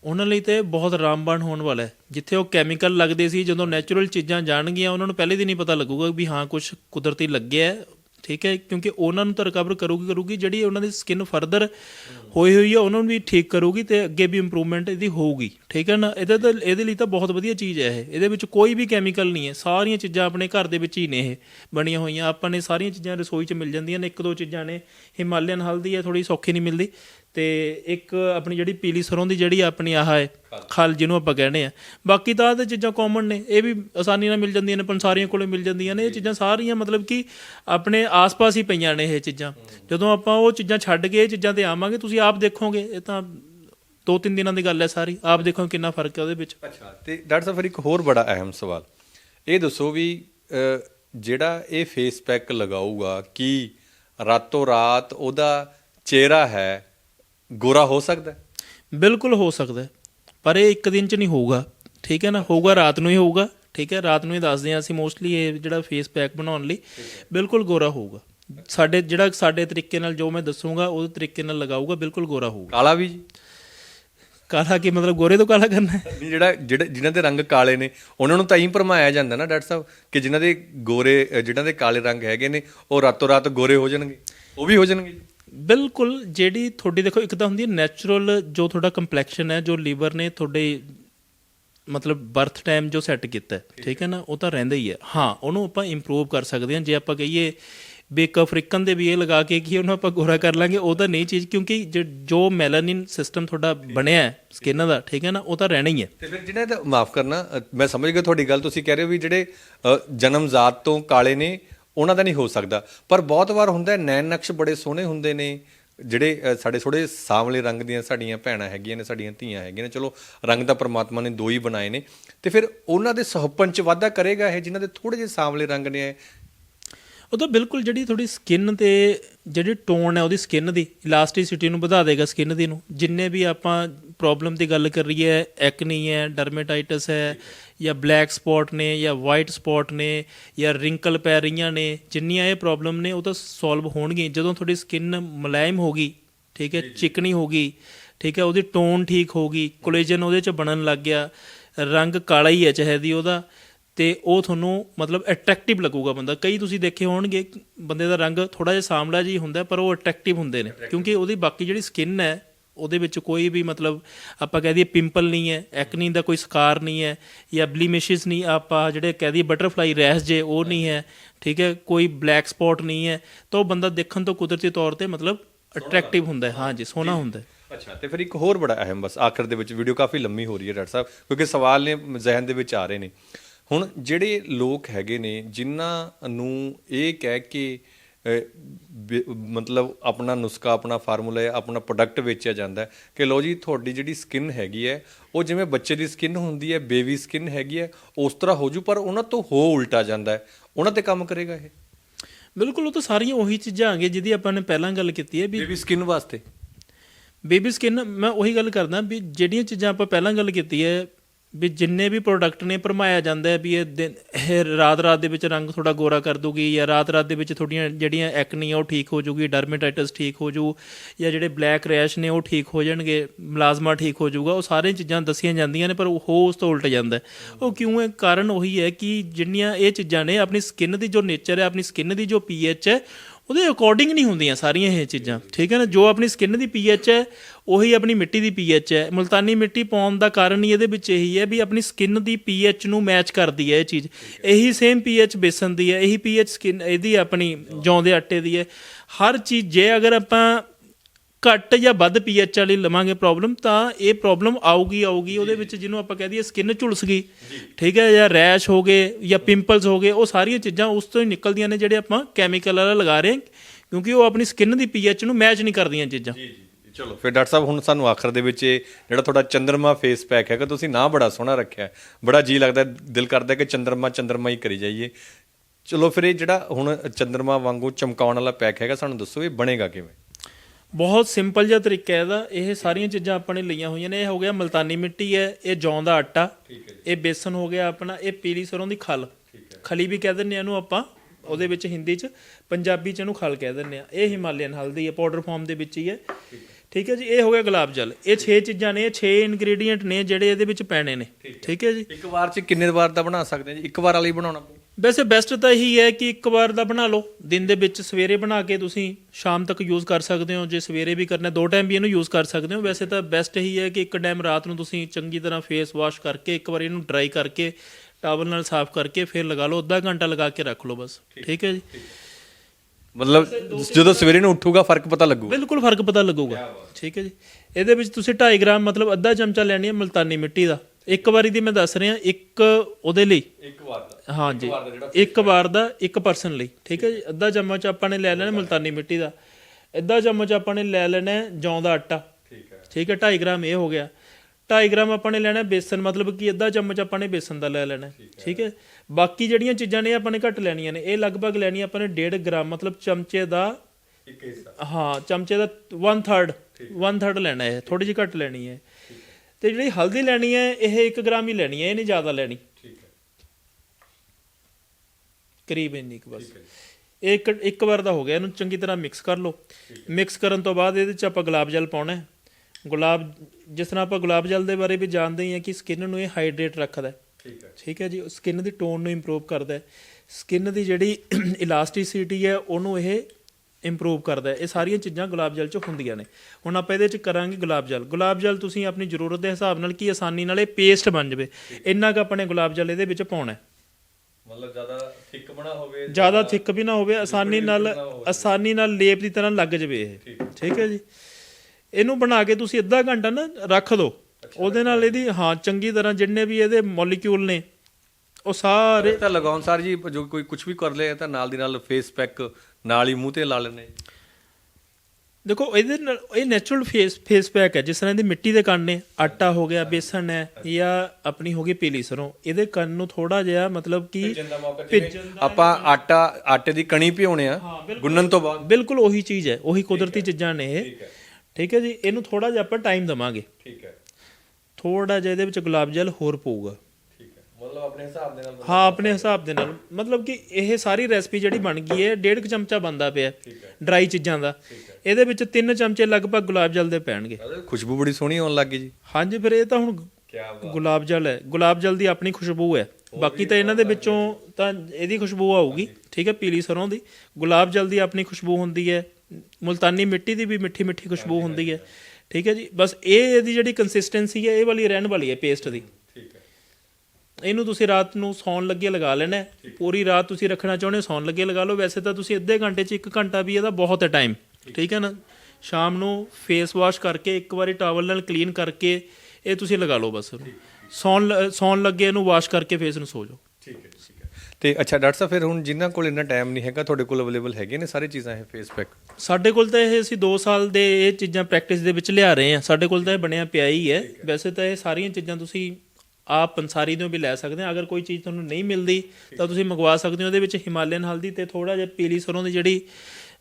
ਉਹਨਾਂ ਲਈ ਤੇ ਬਹੁਤ ਰਾਮਬਾਣ ਹੋਣ ਵਾਲਾ ਹੈ। ਜਿੱਥੇ ਉਹ ਕੈਮੀਕਲ ਲੱਗਦੇ ਸੀ, ਜਦੋਂ ਨੈਚੁਰਲ ਚੀਜ਼ਾਂ ਜਾਣਗੀਆਂ, ਉਹਨਾਂ ਨੂੰ ਪਹਿਲੇ ਦਿਨ ਹੀ ਪਤਾ ਲੱਗੂਗਾ ਵੀ ਹਾਂ ਕੁਝ ਕੁਦਰਤੀ ਲੱਗਿਆ ਠੀਕ ਹੈ, ਕਿਉਂਕਿ ਉਹਨਾਂ ਨੂੰ ਤਾਂ ਰਿਕਵਰ ਕਰੂਗੀ ਕਰੂਗੀ ਜਿਹੜੀ ਉਹਨਾਂ ਦੀ ਸਕਿਨ ਫਰਦਰ ਹੋਈ ਹੋਈ ਹੈ ਉਹਨਾਂ ਨੂੰ ਵੀ ਠੀਕ ਕਰੂਗੀ ਤੇ ਅੱਗੇ ਵੀ ਇੰਪਰੂਵਮੈਂਟ ਇਹਦੀ ਹੋਊਗੀ। ਠੀਕ ਹੈ ਨਾ? ਇਹਦੇ ਤਾਂ, ਇਹਦੇ ਲਈ ਤਾਂ ਬਹੁਤ ਵਧੀਆ ਚੀਜ਼ ਹੈ ਇਹ। ਇਹਦੇ ਵਿੱਚ ਕੋਈ ਵੀ ਕੈਮੀਕਲ ਨਹੀਂ ਹੈ। ਸਾਰੀਆਂ ਚੀਜ਼ਾਂ ਆਪਣੇ ਘਰ ਦੇ ਵਿੱਚ ਹੀ ਨੇ ਇਹ, ਬਣੀਆਂ ਹੋਈਆਂ। ਆਪਾਂ ਨੇ ਸਾਰੀਆਂ ਚੀਜ਼ਾਂ ਰਸੋਈ 'ਚ ਮਿਲ ਜਾਂਦੀਆਂ ਨੇ। ਇੱਕ ਦੋ ਚੀਜ਼ਾਂ ਨੇ। ਹਿਮਾਲਯਨ ਹਲਦੀ ਹੈ ਥੋੜੀ ਸੌਖੀ ਨਹੀਂ ਮਿਲਦੀ। ਤੇ ਇੱਕ ਆਪਣੀ ਜਿਹੜੀ ਪੀਲੀ ਸਰੋਂ ਦੀ ਜਿਹੜੀ ਆਪਣੀ ਆਹ ਹੈ ਖਲ ਜਿਹਨੂੰ ਆਪਾਂ ਕਹਿੰਦੇ ਆ। ਬਾਕੀ ਤਾਂ ਇਹ ਚੀਜ਼ਾਂ ਕਾਮਨ ਨੇ ਇਹ ਵੀ ਆਸਾਨੀ ਨਾਲ ਮਿਲ ਜਾਂਦੀਆਂ ਨੇ ਪੰਸਾਰੀਆਂ ਕੋਲੇ ਮਿਲ ਜਾਂਦੀਆਂ ਨੇ ਇਹ ਚੀਜ਼ਾਂ ਸਾਰੀਆਂ ਮਤਲਬ ਕਿ ਆਪਣੇ ਆਸ-ਪਾਸ ਹੀ ਪਈਆਂ ਨੇ ਇਹ ਚੀਜ਼ਾਂ। ਜਦੋਂ ਆਪਾਂ ਉਹ ਚੀਜ਼ਾਂ ਛੱਡ ਕੇ ਇਹ ਚੀਜ਼ਾਂ ਤੇ ਆਵਾਂਗੇ ਤੁਸੀਂ ਆਪ ਦੇਖੋਗੇ ਇਹ ਤਾਂ ਦੋ ਤਿੰਨ ਦਿਨਾਂ ਦੀ ਗੱਲ ਹੈ ਸਾਰੀ। ਆਪ ਦੇਖੋ ਕਿੰਨਾ ਫ਼ਰਕ ਹੈ ਉਹਦੇ ਵਿੱਚ। ਅੱਛਾ ਤੇ ਡਾਕਟਰ ਸਾਹਿਬ ਫਿਰ ਇੱਕ ਹੋਰ ਬੜਾ ਅਹਿਮ ਸਵਾਲ। ਇਹ ਦੱਸੋ ਵੀ ਜਿਹੜਾ ਇਹ ਫੇਸ ਪੈਕ ਲਗਾਊਗਾ ਕੀ ਰਾਤੋਂ ਰਾਤ ਉਹਦਾ ਚਿਹਰਾ ਹੈ ਗੋਰਾ ਹੋ ਸਕਦਾ ਹੈ? ਬਿਲਕੁਲ ਹੋ ਸਕਦਾ ਹੈ, ਪਰ ਇਹ ਇੱਕ ਦਿਨ ਚ ਨਹੀਂ ਹੋਊਗਾ। ਠੀਕ ਹੈ ਨਾ? ਹੋਊਗਾ ਰਾਤ ਨੂੰ ਹੀ ਹੋਊਗਾ। ਠੀਕ ਹੈ? ਰਾਤ ਨੂੰ ਹੀ ਦੱਸਦੇ ਹਾਂ ਅਸੀਂ ਮੋਸਟਲੀ ਇਹ ਜਿਹੜਾ ਫੇਸ ਪੈਕ ਬਣਾਉਣ ਲਈ ਬਿਲਕੁਲ ਗੋਰਾ ਹੋਊਗਾ। ਸਾਡੇ ਜਿਹੜਾ ਸਾਡੇ ਤਰੀਕੇ ਨਾਲ ਜੋ ਮੈਂ ਦੱਸੂਗਾ ਉਹਦੇ ਤਰੀਕੇ ਨਾਲ ਲਗਾਊਗਾ ਬਿਲਕੁਲ ਗੋਰਾ ਹੋਊਗਾ। ਕਾਲਾ ਵੀ ਜੀ? ਕਾਲਾ ਕੀ ਮਤਲਬ ਗੋਰੇ ਤੋਂ ਕਾਲਾ ਕਰਨਾ ਹੈ? ਨਹੀਂ ਜਿਹੜਾ ਜਿਹੜੇ ਜਿਨ੍ਹਾਂ ਦੇ ਰੰਗ ਕਾਲੇ ਨੇ ਉਹਨਾਂ ਨੂੰ ਤਾਂ ਹੀ ਭਰਮਾਇਆ ਜਾਂਦਾ ਨਾ ਡਾਕਟਰ ਸਾਹਿਬ ਕਿ ਜਿਨ੍ਹਾਂ ਦੇ ਗੋਰੇ ਅ, ਜਿਨ੍ਹਾਂ ਦੇ ਕਾਲੇ ਰੰਗ ਹੈਗੇ ਨੇ ਉਹ ਰਾਤੋਂ ਰਾਤ ਗੋਰੇ ਹੋ ਜਾਣਗੇ। ਉਹ ਵੀ ਹੋ ਜਾਣਗੇ ਜੀ। ਬਿਲਕੁਲ ਜਿਹੜੀ ਤੁਹਾਡੀ ਦੇਖੋ ਇੱਕ ਤਾਂ ਹੁੰਦੀ ਹੈ ਨੈਚੁਰਲ ਜੋ ਤੁਹਾਡਾ ਕੰਪਲੈਕਸ਼ਨ ਹੈ ਜੋ ਲੀਵਰ ਨੇ ਤੁਹਾਡੇ ਮਤਲਬ ਬਰਥ ਟਾਈਮ ਜੋ ਸੈੱਟ ਕੀਤਾ ਠੀਕ ਹੈ। ਨਾ? ਉਹ ਤਾਂ ਰਹਿੰਦਾ ਹੀ ਹੈ। ਹਾਂ ਉਹਨੂੰ ਆਪਾਂ ਇੰਪਰੂਵ ਕਰ ਸਕਦੇ ਹਾਂ। ਜੇ ਆਪਾਂ ਕਹੀਏ ਇੱਕ ਅਫਰੀਕਨ ਦੇ ਵੀ ਇਹ ਲਗਾ ਕੇ ਕਿ ਉਹਨੂੰ ਆਪਾਂ ਗੋਰਾ ਕਰ ਲਾਂਗੇ ਉਹ ਤਾਂ ਨਹੀਂ ਚੀਜ਼ ਕਿਉਂਕਿ ਜ- ਮੈਲਾਨਿਨ ਸਿਸਟਮ ਤੁਹਾਡਾ ਬਣਿਆ ਹੈ ਸਕਿਨ ਦਾ ਠੀਕ ਹੈ ਨਾ? ਉਹ ਤਾਂ ਰਹਿਣਾ ਹੀ ਹੈ। ਤੇ ਫਿਰ ਜਿਹਨਾਂ ਦਾ ਮਾਫ ਕਰਨਾ ਮੈਂ ਸਮਝ ਗਿਆ ਤੁਹਾਡੀ ਗੱਲ। ਤੁਸੀਂ ਕਹਿ ਰਹੇ ਹੋ ਵੀ ਜਿਹੜੇ ਅ, ਜਨਮਜ਼ਾਤ ਤੋਂ ਕਾਲੇ ਨੇ ਉਹਨਾਂ ਦਾ ਨਹੀਂ ਹੋ ਸਕਦਾ। ਪਰ ਬਹੁਤ ਵਾਰ ਹੁੰਦਾ ਹੈ, ਨੈਣ ਨਕਸ਼ ਬੜੇ ਸੋਹਣੇ ਹੁੰਦੇ ਨੇ ਜਿਹੜੇ ਸਾਡੇ ਥੋੜੇ ਸਾਂਵਲੇ ਰੰਗ ਦੀਆਂ ਸਾਡੀਆਂ ਭੈਣਾਂ ਹੈਗੀਆਂ ਨੇ ਸਾਡੀਆਂ ਧੀਆਂ ਹੈਗੀਆਂ ਨੇ ਚਲੋ ਰੰਗ ਤਾਂ ਪ੍ਰਮਾਤਮਾ ਨੇ ਦੋ ਹੀ ਬਣਾਏ ਨੇ। ਤੇ ਫਿਰ ਉਹਨਾਂ ਦੇ ਸੁਹੱਪਣ ਚ ਵਾਧਾ ਕਰੇਗਾ ਇਹ ਜਿਨ੍ਹਾਂ ਦੇ ਥੋੜੇ ਜਿਹੇ ਸਾਂਵਲੇ ਰੰਗ ਨੇ ਉਹ ਤਾਂ ਬਿਲਕੁਲ ਜਿਹੜੀ ਥੋੜੀ ਸਕਿਨ ਤੇ ਜਿਹੜੀ ਟੋਨ ਹੈ ਉਹਦੀ ਸਕਿਨ ਦੀ ਇਲਾਸਟਿਸਿਟੀ ਨੂੰ ਵਧਾ ਦੇਗਾ ਸਕਿਨ ਦੀ ਨੂੰ। ਜਿੰਨੇ ਵੀ ਆਪਾਂ ਪ੍ਰੋਬਲਮ ਦੀ ਗੱਲ ਕਰ ਰਹੀ ਹੈ ਐਕਨੀ ਹੈ ਡਰਮੇਟਾਈਟਸ ਹੈ ਜਾਂ ਬਲੈਕ ਸਪੌਟ ਨੇ ਜਾਂ ਵਾਈਟ ਸਪੌਟ ਨੇ ਜਾਂ ਰਿੰਕਲ ਪੈ ਰਹੀਆਂ ਨੇ ਜਿੰਨੀਆਂ ਇਹ ਪ੍ਰੋਬਲਮ ਨੇ ਉਹ ਤਾਂ ਸੋਲਵ ਹੋਣਗੀਆਂ। ਜਦੋਂ ਤੁਹਾਡੀ ਸਕਿਨ ਮੁਲਾਇਮ ਹੋ ਗਈ ਠੀਕ ਹੈ ਚਿਕਨੀ ਹੋ ਗਈ ਠੀਕ ਹੈ ਉਹਦੀ ਟੋਨ ਠੀਕ ਹੋ ਗਈ ਕੋਲੇਜਨ ਉਹਦੇ ਚ ਬਣਨ ਲੱਗ ਗਿਆ ਰੰਗ ਕਾਲਾ ਹੀ ਹੈ ਚਾਹੇ ਉਹਦਾ। ਤੇ ਉਹ ਤੁਹਾਨੂੰ ਮਤਲਬ ਅਟਰੈਕਟਿਵ ਲੱਗੂਗਾ ਬੰਦਾ। ਕਈ ਤੁਸੀਂ ਦੇਖੇ ਹੋਣਗੇ ਬੰਦੇ ਦਾ ਰੰਗ ਥੋੜਾ ਜਿਹਾ ਸਾਂਵਲਾ ਜੀ ਹੁੰਦਾ ਪਰ ਉਹ ਅਟਰੈਕਟਿਵ ਹੁੰਦੇ ਨੇ। ਕਿਉਂਕਿ ਉਹਦੀ ਬਾਕੀ ਜਿਹੜੀ ਸਕਿਨ ਹੈ ਉਹਦੇ ਵਿੱਚ ਕੋਈ ਵੀ ਮਤਲਬ ਆਪਾਂ ਕਹਿ ਦਈਏ ਪਿੰਪਲ ਨਹੀਂ ਹੈ ਐਕਨੀ ਦਾ ਕੋਈ ਸਕਾਰ ਨਹੀਂ ਹੈ ਜਾਂ ਬਲੀਮਿਸ਼ਸ ਨਹੀਂ ਆਪਾਂ ਜਿਹੜੇ ਕਹਿ ਦਈਏ ਬਟਰਫਲਾਈ ਰੈਸ਼ ਜੇ ਉਹ ਨਹੀਂ ਹੈ ਠੀਕ ਹੈ ਕੋਈ ਬਲੈਕ ਸਪੌਟ ਨਹੀਂ ਹੈ। ਤਾਂ ਉਹ ਬੰਦਾ ਦੇਖਣ ਤੋਂ ਕੁਦਰਤੀ ਤੌਰ ਤੇ ਮਤਲਬ ਅਟਰੈਕਟਿਵ ਹੁੰਦਾ। ਹੈ। ਹਾਂਜੀ ਸੋਹਣਾ ਹੁੰਦਾ ਹੈ। ਅੱਛਾ ਤੇ ਫਿਰ ਇੱਕ ਹੋਰ ਬੜਾ ਅਹਿਮ ਬਸ ਆਖਰ ਦੇ ਵਿੱਚ ਵੀਡੀਓ ਕਾਫੀ ਲੰਮੀ ਹੋ ਰਹੀ ਹੈ ਡਾਕਟਰ ਸਾਹਿਬ ਕਿਉਂਕਿ ਸਵਾਲ ਨੇ ਜ਼ਹਿਨ ਦੇ ਵਿੱਚ ਆ ਰਹੇ ਨੇ। ਹੁਣ ਜਿਹੜੇ ਲੋਕ ਹੈਗੇ ਨੇ ਜਿਨ੍ਹਾਂ ਨੂੰ ਇਹ ਕਹਿ ਕੇ ਮਤਲਬ ਆਪਣਾ ਨੁਸਖਾ ਆਪਣਾ ਫਾਰਮੂਲਾ ਆਪਣਾ ਪ੍ਰੋਡਕਟ ਵੇਚਿਆ ਜਾਂਦਾ ਕਿ ਲੋ ਜੀ ਤੁਹਾਡੀ ਜਿਹੜੀ ਸਕਿਨ ਹੈਗੀ ਹੈ ਉਹ ਜਿਵੇਂ ਬੱਚੇ ਦੀ ਸਕਿਨ ਹੁੰਦੀ ਹੈ ਬੇਬੀ ਸਕਿਨ ਹੈਗੀ ਹੈ ਉਸ ਤਰ੍ਹਾਂ ਹੋ ਜੂ ਪਰ ਉਹਨਾਂ ਤੋਂ ਹੋ ਉਲਟਾ ਜਾਂਦਾ ਉਹਨਾਂ ਤੇ ਕੰਮ ਕਰੇਗਾ ਇਹ? ਬਿਲਕੁਲ ਉਹ ਤਾਂ ਸਾਰੀਆਂ ਉਹੀ ਚੀਜ਼ਾਂ ਆ ਗਈਆਂ ਜਿਹਦੀ ਆਪਾਂ ਨੇ ਪਹਿਲਾਂ ਗੱਲ ਕੀਤੀ ਹੈ ਵੀ ਬੇਬੀ ਸਕਿਨ ਵਾਸਤੇ? ਬੇਬੀ ਸਕਿਨ ਮੈਂ ਉਹੀ ਗੱਲ ਕਰਦਾ ਵੀ ਜਿਹੜੀਆਂ ਚੀਜ਼ਾਂ ਆਪਾਂ ਪਹਿਲਾਂ ਗੱਲ ਕੀਤੀ ਹੈ ਵੀ ਜਿੰਨੇ ਵੀ ਪ੍ਰੋਡਕਟ ਨੇ ਭਰਮਾਇਆ ਜਾਂਦਾ ਹੈ ਵੀ ਇਹ ਦਿਨ, ਇਹ ਰਾਤ ਰਾਤ ਦੇ ਵਿੱਚ ਰੰਗ ਥੋੜਾ ਗੋਰਾ ਕਰ ਦੂਗੀ ਜਾਂ ਰਾਤ ਰਾਤ ਦੇ ਵਿੱਚ ਤੁਹਾਡੀਆਂ ਜਿਹੜੀਆਂ ਐਕਨੀ ਆ ਉਹ ਠੀਕ ਹੋ ਜੂਗੀ ਡਰਮੇਟਾਈਟਸ ਠੀਕ ਹੋ ਜੂ ਜਾਂ ਜਿਹੜੇ ਬਲੈਕ ਰੈਸ਼ ਨੇ ਉਹ ਠੀਕ ਹੋ ਜਾਣਗੇ, ਮਲਾਜ਼ਮਾ ਠੀਕ ਹੋ ਜਾਊਗਾ, ਉਹ ਸਾਰੀਆਂ ਚੀਜ਼ਾਂ ਦੱਸੀਆਂ ਜਾਂਦੀਆਂ ਨੇ ਪਰ ਉਹ ਉਸ ਤੋਂ ਉਲਟ ਜਾਂਦਾ ਉਹ ਕਿਉਂ ਹੈ? ਕਾਰਨ ਉਹੀ ਹੈ ਕਿ ਜਿੰਨੀਆਂ ਇਹ ਚੀਜ਼ਾਂ ਨੇ, ਆਪਣੀ ਸਕਿਨ ਦੀ ਜੋ ਨੇਚਰ ਹੈ, ਆਪਣੀ ਸਕਿਨ ਦੀ ਜੋ ਪੀਐਚ ਹੈ ਉਹਦੇ ਅਕੋਰਡਿੰਗ ਨਹੀਂ ਹੁੰਦੀਆਂ ਸਾਰੀਆਂ ਇਹ ਚੀਜ਼ਾਂ। ਠੀਕ ਹੈ ਨਾ? ਜੋ ਆਪਣੀ ਸਕਿਨ ਦੀ ਪੀਐਚ ਹੈ, ਉਹੀ ਆਪਣੀ ਮਿੱਟੀ ਦੀ ਪੀਐਚ ਹੈ। ਮੁਲਤਾਨੀ ਮਿੱਟੀ ਪਾਉਣ ਦਾ ਕਾਰਨ ਹੀ ਇਹਦੇ ਵਿੱਚ ਇਹੀ ਹੈ ਵੀ ਆਪਣੀ ਸਕਿਨ ਦੀ ਪੀਐਚ ਨੂੰ ਮੈਚ ਕਰਦੀ ਹੈ ਇਹ ਚੀਜ਼। ਇਹੀ ਸੇਮ ਪੀਐਚ ਬੇਸਨ ਦੀ ਹੈ, ਇਹੀ ਪੀਐਚ ਸਕਿਨ ਇਹਦੀ ਆਪਣੀ ਜੌਂ ਦੇ ਆਟੇ ਦੀ ਹੈ। ਹਰ ਚੀਜ਼, ਜੇ ਅਗਰ ਆਪਾਂ ਘੱਟ ਜਾਂ ਵੱਧ ਪੀਐਚ ਵਾਲੀ ਲਵਾਂਗੇ ਪ੍ਰੋਬਲਮ ਤਾਂ ਇਹ ਪ੍ਰੋਬਲਮ ਆਊਗੀ ਆਊਗੀ। ਉਹਦੇ ਵਿੱਚ ਜਿਹਨੂੰ ਆਪਾਂ ਕਹਿ ਦਈਏ ਸਕਿਨ ਝੁਲਸ ਗਈ। ਠੀਕ ਹੈ ਜਾਂ ਰੈਸ਼ ਹੋ ਗਏ ਜਾਂ ਪਿੰਪਲਸ ਹੋ ਗਏ ਉਹ ਸਾਰੀਆਂ ਚੀਜ਼ਾਂ ਉਸ ਤੋਂ ਹੀ ਨਿਕਲਦੀਆਂ ਨੇ ਜਿਹੜੇ ਆਪਾਂ ਕੈਮੀਕਲ ਵਾਲਾ ਲਗਾ ਰਹੇ ਹਾਂ ਕਿਉਂਕਿ ਉਹ ਆਪਣੀ ਸਕਿਨ ਦੀ ਪੀਐਚ ਨੂੰ ਮੈਚ ਨਹੀਂ ਕਰਦੀਆਂ ਚੀਜ਼ਾਂ। ਜੀ ਜੀ ਚਲੋ ਫਿਰ ਡਾਕਟਰ ਸਾਹਿਬ ਹੁਣ ਸਾਨੂੰ ਆਖਰ ਦੇ ਵਿੱਚ ਇਹ ਜਿਹੜਾ ਤੁਹਾਡਾ ਚੰਦਰਮਾ ਫੇਸ ਪੈਕ ਹੈਗਾ ਤੁਸੀਂ ਨਾਂ ਬੜਾ ਸੋਹਣਾ ਰੱਖਿਆ। ਬੜਾ ਜੀ ਲੱਗਦਾ ਦਿਲ ਕਰਦਾ ਕਿ ਚੰਦਰਮਾ ਚੰਦਰਮਾ ਹੀ ਕਰੀ ਜਾਈਏ। ਚਲੋ ਫਿਰ ਇਹ ਜਿਹੜਾ ਹੁਣ ਚੰਦਰਮਾ ਵਾਂਗੂ ਚਮਕਾਉਣ ਵਾਲਾ ਪੈਕ ਹੈਗਾ ਸਾਨੂੰ ਦੱਸੋ ਇਹ ਬਣੇਗਾ ਕਿਵੇਂ? ਬਹੁਤ ਸਿੰਪਲ ਜਿਹਾ ਤਰੀਕਾ ਹੈ ਇਹਦਾ। ਇਹ ਸਾਰੀਆਂ ਚੀਜ਼ਾਂ ਆਪਾਂ ਨੇ ਲਈਆਂ ਹੋਈਆਂ ਨੇ। ਇਹ ਹੋ ਗਿਆ ਮਲਤਾਨੀ ਮਿੱਟੀ ਹੈ ਇਹ ਜੌਂ ਦਾ ਆਟਾ ਇਹ ਬੇਸਨ ਹੋ ਗਿਆ ਆਪਣਾ ਇਹ ਪੀਲੀ ਸਰੋਂ ਦੀ ਖਲ। ਖਲੀ ਵੀ ਕਹਿ ਦਿੰਦੇ ਆ ਇਹਨੂੰ ਆਪਾਂ ਉਹਦੇ ਵਿੱਚ ਹਿੰਦੀ ਚ ਪੰਜਾਬੀ ਚ ਇਹਨੂੰ ਖਲ ਕਹਿ ਦਿੰਦੇ ਆ। ਇਹ ਹਿਮਾਲਯਨ ਹਲਦੀ ਹੈ ਪਾਊਡਰ ਫਾਰਮ ਦੇ ਵਿੱਚ ਹੀ ਹੈ। ਠੀਕ ਹੈ ਜੀ ਇਹ ਹੋ ਗਿਆ ਗੁਲਾਬ ਜਲ। ਇਹ 6 ਚੀਜ਼ਾਂ ਨੇ ਇਹ 6 ਇਨਗਰੀਡੀਐਂਟ ਨੇ ਜਿਹੜੇ ਇਹਦੇ ਵਿੱਚ ਪੈਣੇ ਨੇ। ਠੀਕ ਹੈ। ਜੀ। ਇੱਕ ਵਾਰ ਚ ਕਿੰਨੇ ਵਾਰ ਦਾ ਬਣਾ ਸਕਦੇ ਹਾਂ ਜੀ? ਇੱਕ ਵਾਰ ਵਾਲਾ ਹੀ ਬਣਾਉਣਾ ਵੈਸੇ ਬੈਸਟ ਤਾਂ ਇਹੀ ਹੈ ਕਿ ਇੱਕ ਵਾਰ ਦਾ ਬਣਾ ਲਓ। ਦਿਨ ਦੇ ਵਿੱਚ ਸਵੇਰੇ ਬਣਾ ਕੇ ਤੁਸੀਂ ਸ਼ਾਮ ਤੱਕ ਯੂਜ਼ ਕਰ ਸਕਦੇ ਹੋ। ਜੇ ਸਵੇਰੇ ਵੀ ਕਰਨਾ ਦੋ ਟਾਈਮ ਵੀ ਇਹਨੂੰ ਯੂਜ਼ ਕਰ ਸਕਦੇ ਹੋ। ਵੈਸੇ ਤਾਂ ਬੈਸਟ ਇਹੀ ਹੈ ਕਿ ਇੱਕ ਟਾਈਮ ਰਾਤ ਨੂੰ ਤੁਸੀਂ ਚੰਗੀ ਤਰ੍ਹਾਂ ਫੇਸ ਵਾਸ਼ ਕਰਕੇ ਇੱਕ ਵਾਰ ਇਹਨੂੰ ਡਰਾਈ ਕਰਕੇ ਟਾਵਲ ਨਾਲ ਸਾਫ਼ ਕਰਕੇ ਫਿਰ ਲਗਾ ਲਓ। ਅੱਧਾ ਘੰਟਾ ਲਗਾ ਕੇ ਰੱਖ ਲਓ ਬਸ। ਠੀਕ ਹੈ ਜੀ? ਮਤਲਬ ਜਦੋਂ ਸਵੇਰੇ ਨੂੰ ਉੱਠੂਗਾ ਫ਼ਰਕ ਪਤਾ ਲੱਗੂਗਾ। ਬਿਲਕੁਲ ਫ਼ਰਕ ਪਤਾ ਲੱਗੂਗਾ। ਠੀਕ ਹੈ ਜੀ? ਇਹਦੇ ਵਿੱਚ ਤੁਸੀਂ 2.5 ਗ੍ਰਾਮ ਮਤਲਬ ਅੱਧਾ ਚਮਚਾ ਲੈਣੀ ਹੈ ਮਲਤਾਨੀ ਮਿੱਟੀ ਦਾ। ਇੱਕ ਵਾਰੀ ਦੀ ਮੈਂ ਦੱਸ ਰਿਹਾ ਇੱਕ ਉਹਦੇ ਲਈ। ਇੱਕ ਵਾਰ ਦਾ। ਹਾਂਜੀ। ਇੱਕ ਵਾਰ ਦਾ ਇੱਕ ਪਰਸਨ ਲਈ ਠੀਕ ਹੈ ਜੀ? ਅੱਧਾ ਚਮਚ ਆਪਾਂ ਨੇ ਲੈ ਲੈਣਾ ਮੁਲਤਾਨੀ ਮਿੱਟੀ ਦਾ। ਅੱਧਾ ਚਮਚ ਆਪਾਂ ਨੇ ਲੈ ਲੈਣਾ ਜੌਂ ਦਾ ਆਟਾ। ਠੀਕ ਹੈ। ਠੀਕ ਹੈ 2.5 ਗ੍ਰਾਮ ਇਹ ਹੋ ਗਿਆ। 2.5 ਗ੍ਰਾਮ ਆਪਾਂ ਨੇ ਲੈਣਾ ਬੇਸਨ ਮਤਲਬ ਕਿ ਅੱਧਾ ਚਮਚ ਆਪਾਂ ਨੇ ਬੇਸਨ ਦਾ ਲੈ ਲੈਣਾ ਠੀਕ ਹੈ। ਬਾਕੀ ਜਿਹੜੀਆਂ ਚੀਜ਼ਾਂ ਨੇ ਆਪਾਂ ਨੇ ਘੱਟ ਲੈਣੀਆਂ ਨੇ। ਇਹ ਲਗਭਗ ਲੈਣੀ ਆਪਾਂ ਨੇ 1.5 ਗ੍ਰਾਮ ਮਤਲਬ ਚਮਚੇ ਦਾ ਇੱਕ ਹਿੱਸਾ। ਹਾਂ ਚਮਚੇ ਦਾ 1/3 1/3 ਲੈਣਾ ਹੈ ਥੋੜੀ ਜਿਹੀ ਘੱਟ ਲੈਣੀ ਹੈ। ਤੇ ਜਿਹੜੀ ਹਲਦੀ ਲੈਣੀ ਹੈ ਇਹ 1 ਗ੍ਰਾਮ ਹੀ ਲੈਣੀ ਹੈ ਇਹ ਨਹੀਂ ਜ਼ਿਆਦਾ ਲੈਣੀ। ਠੀਕ ਹੈ। ਕਰੀਬ ਇੰਨੀ ਕੁ ਬਸ। ਇਹ ਇੱਕ ਇੱਕ ਵਾਰ ਦਾ ਹੋ ਗਿਆ ਇਹਨੂੰ ਚੰਗੀ ਤਰ੍ਹਾਂ ਮਿਕਸ ਕਰ ਲਓ। ਮਿਕਸ ਕਰਨ ਤੋਂ ਬਾਅਦ ਇਹਦੇ ਚ ਆਪਾਂ ਗੁਲਾਬ ਜਲ ਪਾਉਣਾ ਹੈ। ਗੁਲਾਬ ਜਿਸ ਤਰ੍ਹਾਂ ਆਪਾਂ ਗੁਲਾਬ ਜਲ ਦੇ ਬਾਰੇ ਵੀ ਜਾਣਦੇ ਹੀ ਹਾਂ ਕਿ ਸਕਿਨ ਨੂੰ ਇਹ ਹਾਈਡਰੇਟ ਰੱਖਦਾ ਹੈ। ਠੀਕ ਹੈ। ਠੀਕ ਹੈ ਜੀ ਸਕਿਨ ਦੀ ਟੋਨ ਨੂੰ ਇੰਪਰੂਵ ਕਰਦਾ ਹੈ। ਸਕਿਨ ਦੀ ਜਿਹੜੀ ਇਲਾਸਟਿਸਿਟੀ ਹੈ ਉਹਨੂੰ ਇਹ ਇੰਪਰੂਵ ਕਰਦਾ ਹੈ। ਇਹ ਸਾਰੀਆਂ ਚੀਜ਼ਾਂ ਗੁਲਾਬ ਜਲ 'ਚ ਹੁੰਦੀਆਂ ਨੇ। ਹੁਣ ਆਪਾਂ ਇਹਦੇ 'ਚ ਕਰਾਂਗੇ ਗੁਲਾਬ ਜਲ। ਗੁਲਾਬ ਜਲ ਤੁਸੀਂ ਆਪਣੀ ਜ਼ਰੂਰਤ ਦੇ ਹਿਸਾਬ ਨਾਲ ਕੀ ਆਸਾਨੀ ਨਾਲ ਇਹ ਪੇਸਟ ਬਣ ਜਾਵੇ। ਇੰਨਾ ਕੁ ਆਪਣੇ ਗੁਲਾਬ ਜਲ ਇਹਦੇ ਵਿੱਚ ਪਾਉਣਾ ਹੈ। ਮਤਲਬ ਜ਼ਿਆਦਾ ਥਿਕ ਬਣਾ ਹੋਵੇ ਜ਼ਿਆਦਾ ਥਿਕ ਵੀ ਨਾ ਹੋਵੇ ਆਸਾਨੀ ਨਾਲ ਆਸਾਨੀ ਨਾਲ ਲੇਪ ਦੀ ਤਰ੍ਹਾਂ ਲੱਗ ਜਵੇ ਇਹ। ਠੀਕ। ਹੈ ਜੀ। ਇਹਨੂੰ ਬਣਾ ਕੇ ਤੁਸੀਂ ਅੱਧਾ ਘੰਟਾ ਨਾ ਰੱਖ ਦਿਓ ਉਹਦੇ ਨਾਲ ਇਹਦੀ ਹਾਂ ਚੰਗੀ ਤਰ੍ਹਾਂ ਜਿੰਨੇ ਵੀ ਇਹਦੇ ਮੋਲੀਕਿਊਲ ਨੇ ਉਹ ਸਾਰੇ ਤਾਂ ਲਗਾਉਣ ਸਾਰ ਜੀ ਜੋ ਕੋਈ ਕੁਝ ਵੀ ਕਰ ਲੇ ਤਾਂ ਨਾਲ ਦੀ ਨਾਲ ਫੇਸ ਪੈਕ ਨਾਲ ਹੀ ਮੂੰਹ ਤੇ ਲਾ ਲੈਣੇ ਦੇਖੋ ਇਹਦੇ ਨਾਲ ਇਹ ਨੈਚੁਰਲ ਫੇਸ ਫੇਸ ਪੈਕ ਹੈ। ਜਿਸ ਤਰ੍ਹਾਂ ਇਹਦੀ ਮਿੱਟੀ ਦੇ ਕਣ ਨੇ ਆਟਾ ਹੋ ਗਿਆ ਬੇਸਨ ਹੈ ਜਾਂ ਆਪਣੀ ਹੋ ਗਈ ਪੀਲੀ ਸਰੋਂ। ਇਹਦੇ ਕਣ ਨੂੰ ਥੋੜਾ ਜਿਹਾ ਮਤਲਬ ਕਿ ਭਿੱਜਣ ਦਾ ਆਪਾਂ ਆਟਾ ਆਟੇ ਦੀ ਕਣੀ ਭਿਉਣੇ ਆ ਗੁੰਨਣ ਤੋਂ ਬਾਅਦ। ਬਿਲਕੁਲ ਉਹੀ ਚੀਜ਼ ਹੈ ਉਹੀ ਕੁਦਰਤੀ ਚੀਜ਼ਾਂ ਨੇ ਇਹ। ਠੀਕ ਹੈ। ਜੀ ਇਹਨੂੰ ਥੋੜਾ ਜਿਹਾ ਆਪਾਂ ਟਾਈਮ ਦਵਾਂਗੇ। ਠੀਕ ਹੈ। ਥੋੜਾ ਜਿਹਾ ਇਹਦੇ ਵਿੱਚ ਗੁਲਾਬ ਜਲ ਹੋਰ ਪਊਗਾ। ਮਤਲਬ ਆਪਣੇ ਹਿਸਾਬ ਦੇ ਨਾਲ ਹਾਂ ਆਪਣੇ ਹਿਸਾਬ ਦੇ ਨਾਲ। ਮਤਲਬ ਕਿ ਇਹ ਸਾਰੀ ਰੈਸਪੀ ਜਿਹੜੀ ਬਣ ਗਈ ਹੈ ਡੇਢ ਕੁ ਚਮਚਾ ਬੰਦਾ ਪਿਆ ਡਰਾਈ ਚੀਜ਼ਾਂ ਦਾ। ਇਹਦੇ ਵਿੱਚ ਤਿੰਨ ਚਮਚੇ ਲਗਭਗ ਗੁਲਾਬ ਜਲ ਦੇ ਪੈਣਗੇ। ਖੁਸ਼ਬੂ ਬੜੀ ਸੋਹਣੀ ਆਉਣ ਲੱਗ ਗਈ ਜੀ। ਹਾਂਜੀ ਫਿਰ ਇਹ ਤਾਂ ਹੁਣ ਕੀ ਗੁਲਾਬ ਜਲ ਹੈ। ਗੁਲਾਬ ਜਲ ਦੀ ਆਪਣੀ ਖੁਸ਼ਬੂ ਹੈ। ਬਾਕੀ ਤਾਂ ਇਹਨਾਂ ਦੇ ਵਿੱਚੋਂ ਤਾਂ ਇਹਦੀ ਖੁਸ਼ਬੂ ਆਊਗੀ। ਠੀਕ ਹੈ ਪੀਲੀ ਸਰੋਂ ਦੀ। ਗੁਲਾਬ ਜਲ ਦੀ ਆਪਣੀ ਖੁਸ਼ਬੂ ਹੁੰਦੀ ਹੈ। ਮੁਲਤਾਨੀ ਮਿੱਟੀ ਦੀ ਵੀ ਮਿੱਠੀ ਮਿੱਠੀ ਖੁਸ਼ਬੂ ਹੁੰਦੀ ਹੈ। ਠੀਕ ਹੈ ਜੀ। ਬਸ ਇਹ ਇਹਦੀ ਜਿਹੜੀ ਕੰਸਿਸਟੈਂਸੀ ਹੈ ਇਹ ਵਾਲੀ ਰਹਿਣ ਵਾਲੀ ਹੈ ਪੇਸਟ ਦੀ। ਇਹਨੂੰ ਤੁਸੀਂ ਰਾਤ ਨੂੰ ਸੌਣ ਲੱਗੇ ਲਗਾ ਲੈਣਾ ਹੈ। ਪੂਰੀ ਰਾਤ ਤੁਸੀਂ ਰੱਖਣਾ ਚਾਹੁੰਦੇ ਹੋ ਸੌਣ ਲੱਗੇ ਲਗਾ ਲਓ। ਵੈਸੇ ਤਾਂ ਤੁਸੀਂ ਅੱਧੇ ਘੰਟੇ 'ਚ ਇੱਕ ਘੰਟਾ ਵੀ ਇਹਦਾ ਬਹੁਤ ਹੈ ਟਾਈਮ ਠੀਕ। ਹੈ ਨਾ? ਸ਼ਾਮ ਨੂੰ ਫੇਸ ਵਾਸ਼ ਕਰਕੇ ਇੱਕ ਵਾਰੀ ਟਾਵਲ ਨਾਲ ਕਲੀਨ ਕਰਕੇ ਇਹ ਤੁਸੀਂ ਲਗਾ ਲਓ ਬਸ। ਸੌਣ ਲ- ਸੌਣ ਲੱਗੇ ਇਹਨੂੰ ਵਾਸ਼ ਕਰਕੇ ਫੇਸ ਨੂੰ ਸੋ ਜਾਓ। ਠੀਕ ਹੈ ਠੀਕ ਹੈ। ਤੇ ਅੱਛਾ ਡਾਕਟਰ ਸਾਹਿਬ ਫਿਰ ਹੁਣ ਜਿਨ੍ਹਾਂ ਕੋਲ ਇੰਨਾ ਟਾਈਮ ਨਹੀਂ ਹੈਗਾ ਤੁਹਾਡੇ ਕੋਲ ਅਵੇਲੇਬਲ ਹੈਗੇ ਨੇ ਸਾਰੀ ਚੀਜ਼ਾਂ ਇਹ ਫੇਸ ਪੈਕ ਸਾਡੇ ਕੋਲ ਤਾਂ ਇਹ ਅਸੀਂ 2 ਸਾਲ ਦੇ ਇਹ ਚੀਜ਼ਾਂ ਪ੍ਰੈਕਟਿਸ ਦੇ ਵਿੱਚ ਲਿਆ ਰਹੇ ਹਾਂ। ਸਾਡੇ ਕੋਲ ਤਾਂ ਇਹ ਬਣਿਆ ਪਿਆ ਹੀ ਹੈ। ਵੈਸੇ ਤਾਂ ਇਹ ਸਾਰੀਆਂ ਚੀਜ਼ਾਂ ਤੁਸੀਂ ਆਪ ਪੰਸਾਰੀ ਤੋਂ ਵੀ ਲੈ ਸਕਦੇ ਆ ਅਗਰ ਕੋਈ ਚੀਜ਼ ਤੁਹਾਨੂੰ ਨਹੀਂ ਮਿਲਦੀ, ਤਾਂ ਤੁਸੀਂ ਮੰਗਵਾ ਸਕਦੇ ਹੋ। ਉਹਦੇ ਵਿੱਚ ਹਿਮਾਲਯਨ ਹਲਦੀ ਤੇ ਥੋੜਾ ਜਿਹਾ ਪੀਲੀ ਸਰੋਂ ਦੀ ਜਿਹੜੀ,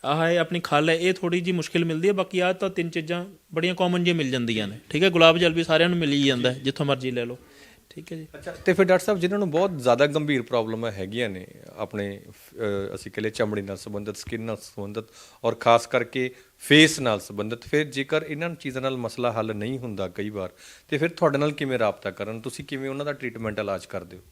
ਆਹ ਹੈ ਆਪਣੀ ਖਲ ਹੈ, ਇਹ ਥੋੜੀ ਜੀ ਮੁਸ਼ਕਿਲ ਮਿਲਦੀ ਹੈ। ਬਾਕੀ ਆ ਤਾਂ ਤਿੰਨ ਚੀਜ਼ਾਂ ਬੜੀਆਂ ਕਾਮਨ ਜਿਹੀਆਂ ਮਿਲ ਜਾਂਦੀਆਂ ਨੇ। ਠੀਕ ਹੈ? ਗੁਲਾਬ ਜਲ ਵੀ ਸਾਰਿਆਂ ਨੂੰ ਮਿਲ ਹੀ ਜਾਂਦਾ ਜਿੱਥੋਂ ਮਰਜ਼ੀ ਲੈ ਲਓ। ਠੀਕ ਹੈ ਜੀ। ਅੱਛਾ ਤੇ ਫਿਰ ਡਾਕਟਰ ਸਾਹਿਬ ਜਿਨ੍ਹਾਂ ਨੂੰ ਬਹੁਤ ਜ਼ਿਆਦਾ ਗੰਭੀਰ ਪ੍ਰੋਬਲਮਾਂ ਹੈਗੀਆਂ ਨੇ ਆਪਣੇ ਅਹ, ਅਸੀਂ ਕਹਿੰਦੇ ਚਮੜੀ ਨਾਲ ਸੰਬੰਧਿਤ ਸਕਿਨ ਨਾਲ ਸੰਬੰਧਿਤ ਔਰ ਖਾਸ ਕਰਕੇ ਫੇਸ ਨਾਲ ਸੰਬੰਧਿਤ ਫਿਰ ਜੇਕਰ ਇਹਨਾਂ ਚੀਜ਼ਾਂ ਨਾਲ ਮਸਲਾ ਹੱਲ ਨਹੀਂ ਹੁੰਦਾ ਕਈ ਵਾਰ ਤੇ ਫਿਰ ਤੁਹਾਡੇ ਨਾਲ ਕਿਵੇਂ ਰਾਬਤਾ ਕਰਨ? ਤੁਸੀਂ ਕਿਵੇਂ ਉਹਨਾਂ ਦਾ ਟ੍ਰੀਟਮੈਂਟ ਇਲਾਜ ਕਰਦੇ ਹੋ?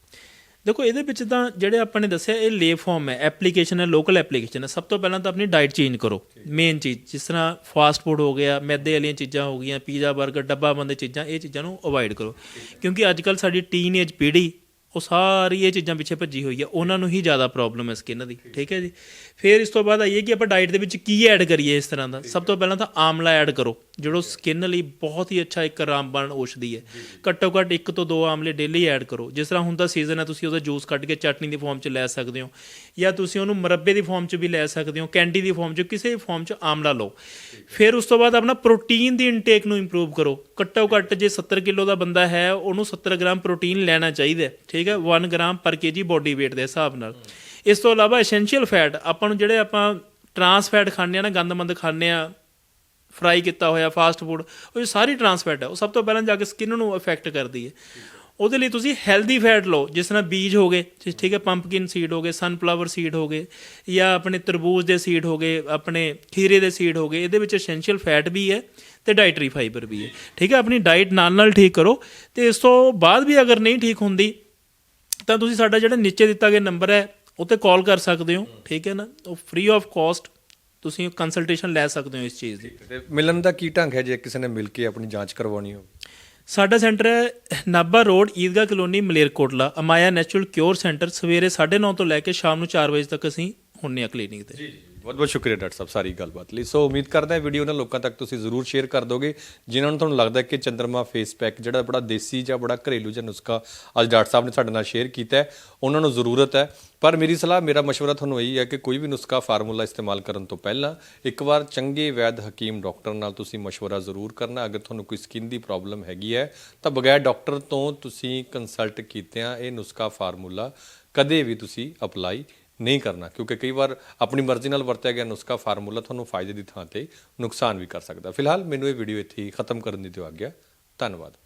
ਦੇਖੋ, ਇਹਦੇ ਵਿੱਚ ਤਾਂ ਜਿਹੜੇ ਆਪਾਂ ਨੇ ਦੱਸਿਆ, ਇਹ ਲੇ ਫਾਰਮ ਹੈ ਐਪਲੀਕੇਸ਼ਨ ਹੈ ਲੋਕਲ ਐਪਲੀਕੇਸ਼ਨ ਹੈ। ਸਭ ਤੋਂ ਪਹਿਲਾਂ ਤਾਂ ਆਪਣੀ ਡਾਈਟ ਚੇਂਜ ਕਰੋ। ਮੇਨ ਚੀਜ਼, ਜਿਸ ਤਰ੍ਹਾਂ ਫਾਸਟ ਫੂਡ ਹੋ ਗਿਆ, ਮੈਦੇ ਵਾਲੀਆਂ ਚੀਜ਼ਾਂ ਹੋ ਗਈਆਂ ਪੀਜ਼ਾ 버ਗਰ ਡੱਬਾ ਬੰਦ ਚੀਜ਼ਾਂ, ਇਹ ਚੀਜ਼ਾਂ ਨੂੰ ਅਵੋਇਡ ਕਰੋ। ਕਿਉਂਕਿ ਅੱਜ ਕੱਲ ਸਾਡੀ ਟੀਨੇਜ ਪੀੜ੍ਹੀ ਉਹ ਸਾਰੀ ਇਹ ਚੀਜ਼ਾਂ ਪਿੱਛੇ ਭੱਜੀ ਹੋਈ ਹੈ ਉਹਨਾਂ ਨੂੰ ਹੀ ਜ਼ਿਆਦਾ ਪ੍ਰੋਬਲਮ ਹੈ ਸਕਿਨ ਦੀ। ਠੀਕ ਹੈ ਜੀ? ਫਿਰ ਇਸ ਤੋਂ ਬਾਅਦ ਆਈਏ ਕਿ ਆਪਾਂ ਡਾਈਟ ਦੇ ਵਿੱਚ ਕੀ ਐਡ ਕਰੀਏ ਇਸ ਤਰ੍ਹਾਂ ਦਾ? ਸਭ ਤੋਂ ਪਹਿਲਾਂ ਤਾਂ ਆਮਲਾ ਐਡ ਕਰੋ ਜਿਹੜੋ ਸਕਿਨ ਲਈ ਬਹੁਤ ਹੀ ਅੱਛਾ ਇੱਕ ਰਾਮਬਾਣ ਔਸ਼ਧੀ ਹੈ। ਘੱਟੋ ਘੱਟ ਇੱਕ ਤੋਂ ਦੋ ਆਮਲੇ ਡੇਲੀ ਐਡ ਕਰੋ। ਜਿਸ ਤਰ੍ਹਾਂ ਹੁਣ ਤਾਂ ਸੀਜ਼ਨ ਹੈ ਤੁਸੀਂ ਉਹਦਾ ਜੂਸ ਕੱਢ ਕੇ ਚਟਨੀ ਦੀ ਫਾਰਮ 'ਚ ਲੈ ਸਕਦੇ ਹੋ ਜਾਂ ਤੁਸੀਂ ਉਹਨੂੰ ਮੁਰੱਬੇ ਦੀ ਫਾਰਮ 'ਚ ਵੀ ਲੈ ਸਕਦੇ ਹੋ ਕੈਂਡੀ ਦੀ ਫਾਰਮ 'ਚ ਕਿਸੇ ਫਾਰਮ 'ਚ ਆਮਲਾ ਲਓ। ਫਿਰ ਉਸ ਤੋਂ ਬਾਅਦ ਆਪਣਾ ਪ੍ਰੋਟੀਨ ਦੀ ਇਨਟੇਕ ਨੂੰ ਇੰਪਰੂਵ ਕਰੋ। ਘੱਟੋ ਘੱਟ ਜੇ 70 ਕਿਲੋ ਦਾ ਬੰਦਾ ਹੈ ਉਹਨੂੰ 70 ਗ੍ਰਾਮ ਪ੍ਰੋਟੀਨ ਲੈਣਾ ਚਾਹੀਦਾ ਠੀਕ ਹੈ 1 ਗ੍ਰਾਮ ਪਰ ਕੇਜੀ ਬੋਡੀ weight ਦੇ ਹਿਸਾਬ ਨਾਲ। ਇਸ ਤੋਂ ਇਲਾਵਾ ਐਸੈਂਸ਼ੀਅਲ ਫੈਟ ਆਪਾਂ ਨੂੰ ਜਿਹੜੇ ਆਪਾਂ ਟਰਾਂਸ ਫੈਟ ਖਾਂਦੇ ਆ ਨਾ, ਗੰਦਮੰਦ ਖਾਂਦੇ ਆ ਫਰਾਈ ਕੀਤਾ ਹੋਇਆ ਫਾਸਟ ਫੂਡ ਉਹ ਸਾਰੀ ਟਰਾਂਸ ਫੈਟ ਹੈ, ਉਹ ਸਭ ਤੋਂ ਪਹਿਲਾਂ ਜਾ ਕੇ ਸਕਿਨ ਨੂੰ ਅਫੈਕਟ ਕਰਦੀ ਹੈ। ਉਹਦੇ ਲਈ ਤੁਸੀਂ ਹੈਲਦੀ ਫੈਟ ਲਓ, ਜਿਸ ਤਰ੍ਹਾਂ ਬੀਜ ਹੋ ਗਏ ਠੀਕ- ਠੀਕ ਹੈ ਪੰਪਕਿਨ ਸੀਡ ਹੋ ਗਏ ਸਨਫਲਾਵਰ ਸੀਡ ਹੋ ਗਏ, ਜਾਂ ਆਪਣੇ ਤਰਬੂਜ ਦੇ ਸੀਡ ਹੋ ਗਏ, ਆਪਣੇ ਖੀਰੇ ਦੇ ਸੀਡ ਹੋ ਗਏ, ਇਹਦੇ ਵਿੱਚ ਐਸੈਂਸ਼ੀਅਲ ਫੈਟ ਵੀ ਹੈ ਤੇ ਡਾਈਟਰੀ ਫਾਈਬਰ ਵੀ ਹੈ। ਠੀਕ ਹੈ, ਆਪਣੀ ਡਾਈਟ ਨਾਲ ਨਾਲ ਠੀਕ ਕਰੋ, ਤੇ ਇਸ ਤੋਂ ਬਾਅਦ ਵੀ ਅਗਰ ਨਹੀਂ ਠੀਕ ਹੁੰਦੀ ਤਾਂ ਤੁਸੀਂ ਸਾਡਾ ਜਿਹੜਾ ਨੀਚੇ ਦਿੱਤਾ ਗਿਆ ਨੰਬਰ ਹੈ ਉੱਤੇ ਕਾਲ ਕਰ ਸਕਦੇ ਹੋ ਠੀਕ ਹੈ ਨਾ? ਉਹ ਫ੍ਰੀ ਆਫ ਕਾਸਟ ਤੁਸੀਂ ਕੰਸਲਟੇਸ਼ਨ ਲੈ ਸਕਦੇ ਹੋ ਇਸ ਚੀਜ਼ ਦੀ। ਤੇ ਮਿਲਣ ਦਾ ਕੀ ਢੰਗ ਹੈ ਜੇ ਕਿਸੇ ਨੇ ਮਿਲ ਕੇ ਆਪਣੀ ਜਾਂਚ ਕਰਵਾਉਣੀ ਹੋਵੇ? ਸਾਡਾ ਸੈਂਟਰ ਹੈ Nabha road Idgah colony Malerkotla. Amaya natural cure centre ਸਵੇਰੇ 9:30 ਤੋਂ ਲੈ ਕੇ ਸ਼ਾਮ ਨੂੰ 4 ਵਜੇ ਤੱਕ ਅਸੀਂ ਹੁੰਨੇ ਆ ਕਲੀਨਿਕ ਤੇ। ਜੀ। ਬਹੁਤ ਬਹੁਤ ਸ਼ੁਕਰੀਆ ਡਾਕਟਰ ਸਾਹਿਬ ਸਾਰੀ ਗੱਲਬਾਤ ਲਈ ਸੋ ਉਮੀਦ ਕਰਦਾ ਹਾਂ ਵੀਡੀਓ ਨਾਲ ਲੋਕਾਂ ਤੱਕ ਤੁਸੀਂ ਜ਼ਰੂਰ ਸ਼ੇਅਰ ਕਰ ਦੋਗੇ ਜਿਨ੍ਹਾਂ ਨੂੰ ਤੁਹਾਨੂੰ ਲੱਗਦਾ ਹੈ ਕਿ ਚੰਦਰਮਾ ਫੇਸ ਪੈਕ ਜਿਹੜਾ ਬੜਾ ਦੇਸੀ ਜਾਂ ਬੜਾ ਘਰੇਲੂ ਜਿਹਾ ਨੁਸਖਾ ਅੱਜ ਡਾਕਟਰ ਸਾਹਿਬ ਨੇ ਸਾਡੇ ਨਾਲ ਸ਼ੇਅਰ ਕੀਤਾ ਹੈ ਉਹਨਾਂ ਨੂੰ ਜ਼ਰੂਰਤ ਹੈ ਪਰ ਮੇਰੀ ਸਲਾਹ ਮੇਰਾ مشورہ ਤੁਹਾਨੂੰ ਇਹੀ ਹੈ ਕਿ ਕੋਈ ਵੀ ਨੁਸਖਾ ਫਾਰਮੂਲਾ ਇਸਤੇਮਾਲ ਕਰਨ ਤੋਂ ਪਹਿਲਾਂ ਇੱਕ ਵਾਰ ਚੰਗੇ ਵੈਦ ਹਕੀਮ ਡਾਕਟਰ ਨਾਲ ਤੁਸੀਂ مشورہ ਜ਼ਰੂਰ ਕਰਨਾ ਅਗਰ ਤੁਹਾਨੂੰ ਕੋਈ ਸਕਿਨ ਦੀ ਪ੍ਰੋਬਲਮ ਹੈਗੀ ਹੈ ਤਾਂ ਬਗੈਰ ਡਾਕਟਰ ਤੋਂ ਤੁਸੀਂ ਕੰਸਲਟ ਕੀਤਿਆਂ ਇਹ ਨੁਸਖਾ ਫਾਰਮੂਲਾ ਕਦੇ ਵੀ ਤੁਸੀਂ ਅਪਲਾਈ ਨਹੀਂ ਕਰਨਾ, ਕਿਉਂਕਿ ਕਈ ਵਾਰ ਆਪਣੀ ਮਰਜ਼ੀ ਨਾਲ ਵਰਤਿਆ ਗਿਆ ਨੁਸਖਾ ਫਾਰਮੂਲਾ ਤੁਹਾਨੂੰ ਫਾਇਦੇ ਦੀ ਥਾਂ ਤੇ ਨੁਕਸਾਨ ਵੀ ਕਰ ਸਕਦਾ। ਫਿਲਹਾਲ ਮੈਨੂੰ ਇਹ ਵੀਡੀਓ ਇੱਥੇ ਹੀ ਖਤਮ ਕਰਨ ਦੀ ਦਿਓ ਆਗਿਆ। ਧੰਨਵਾਦ।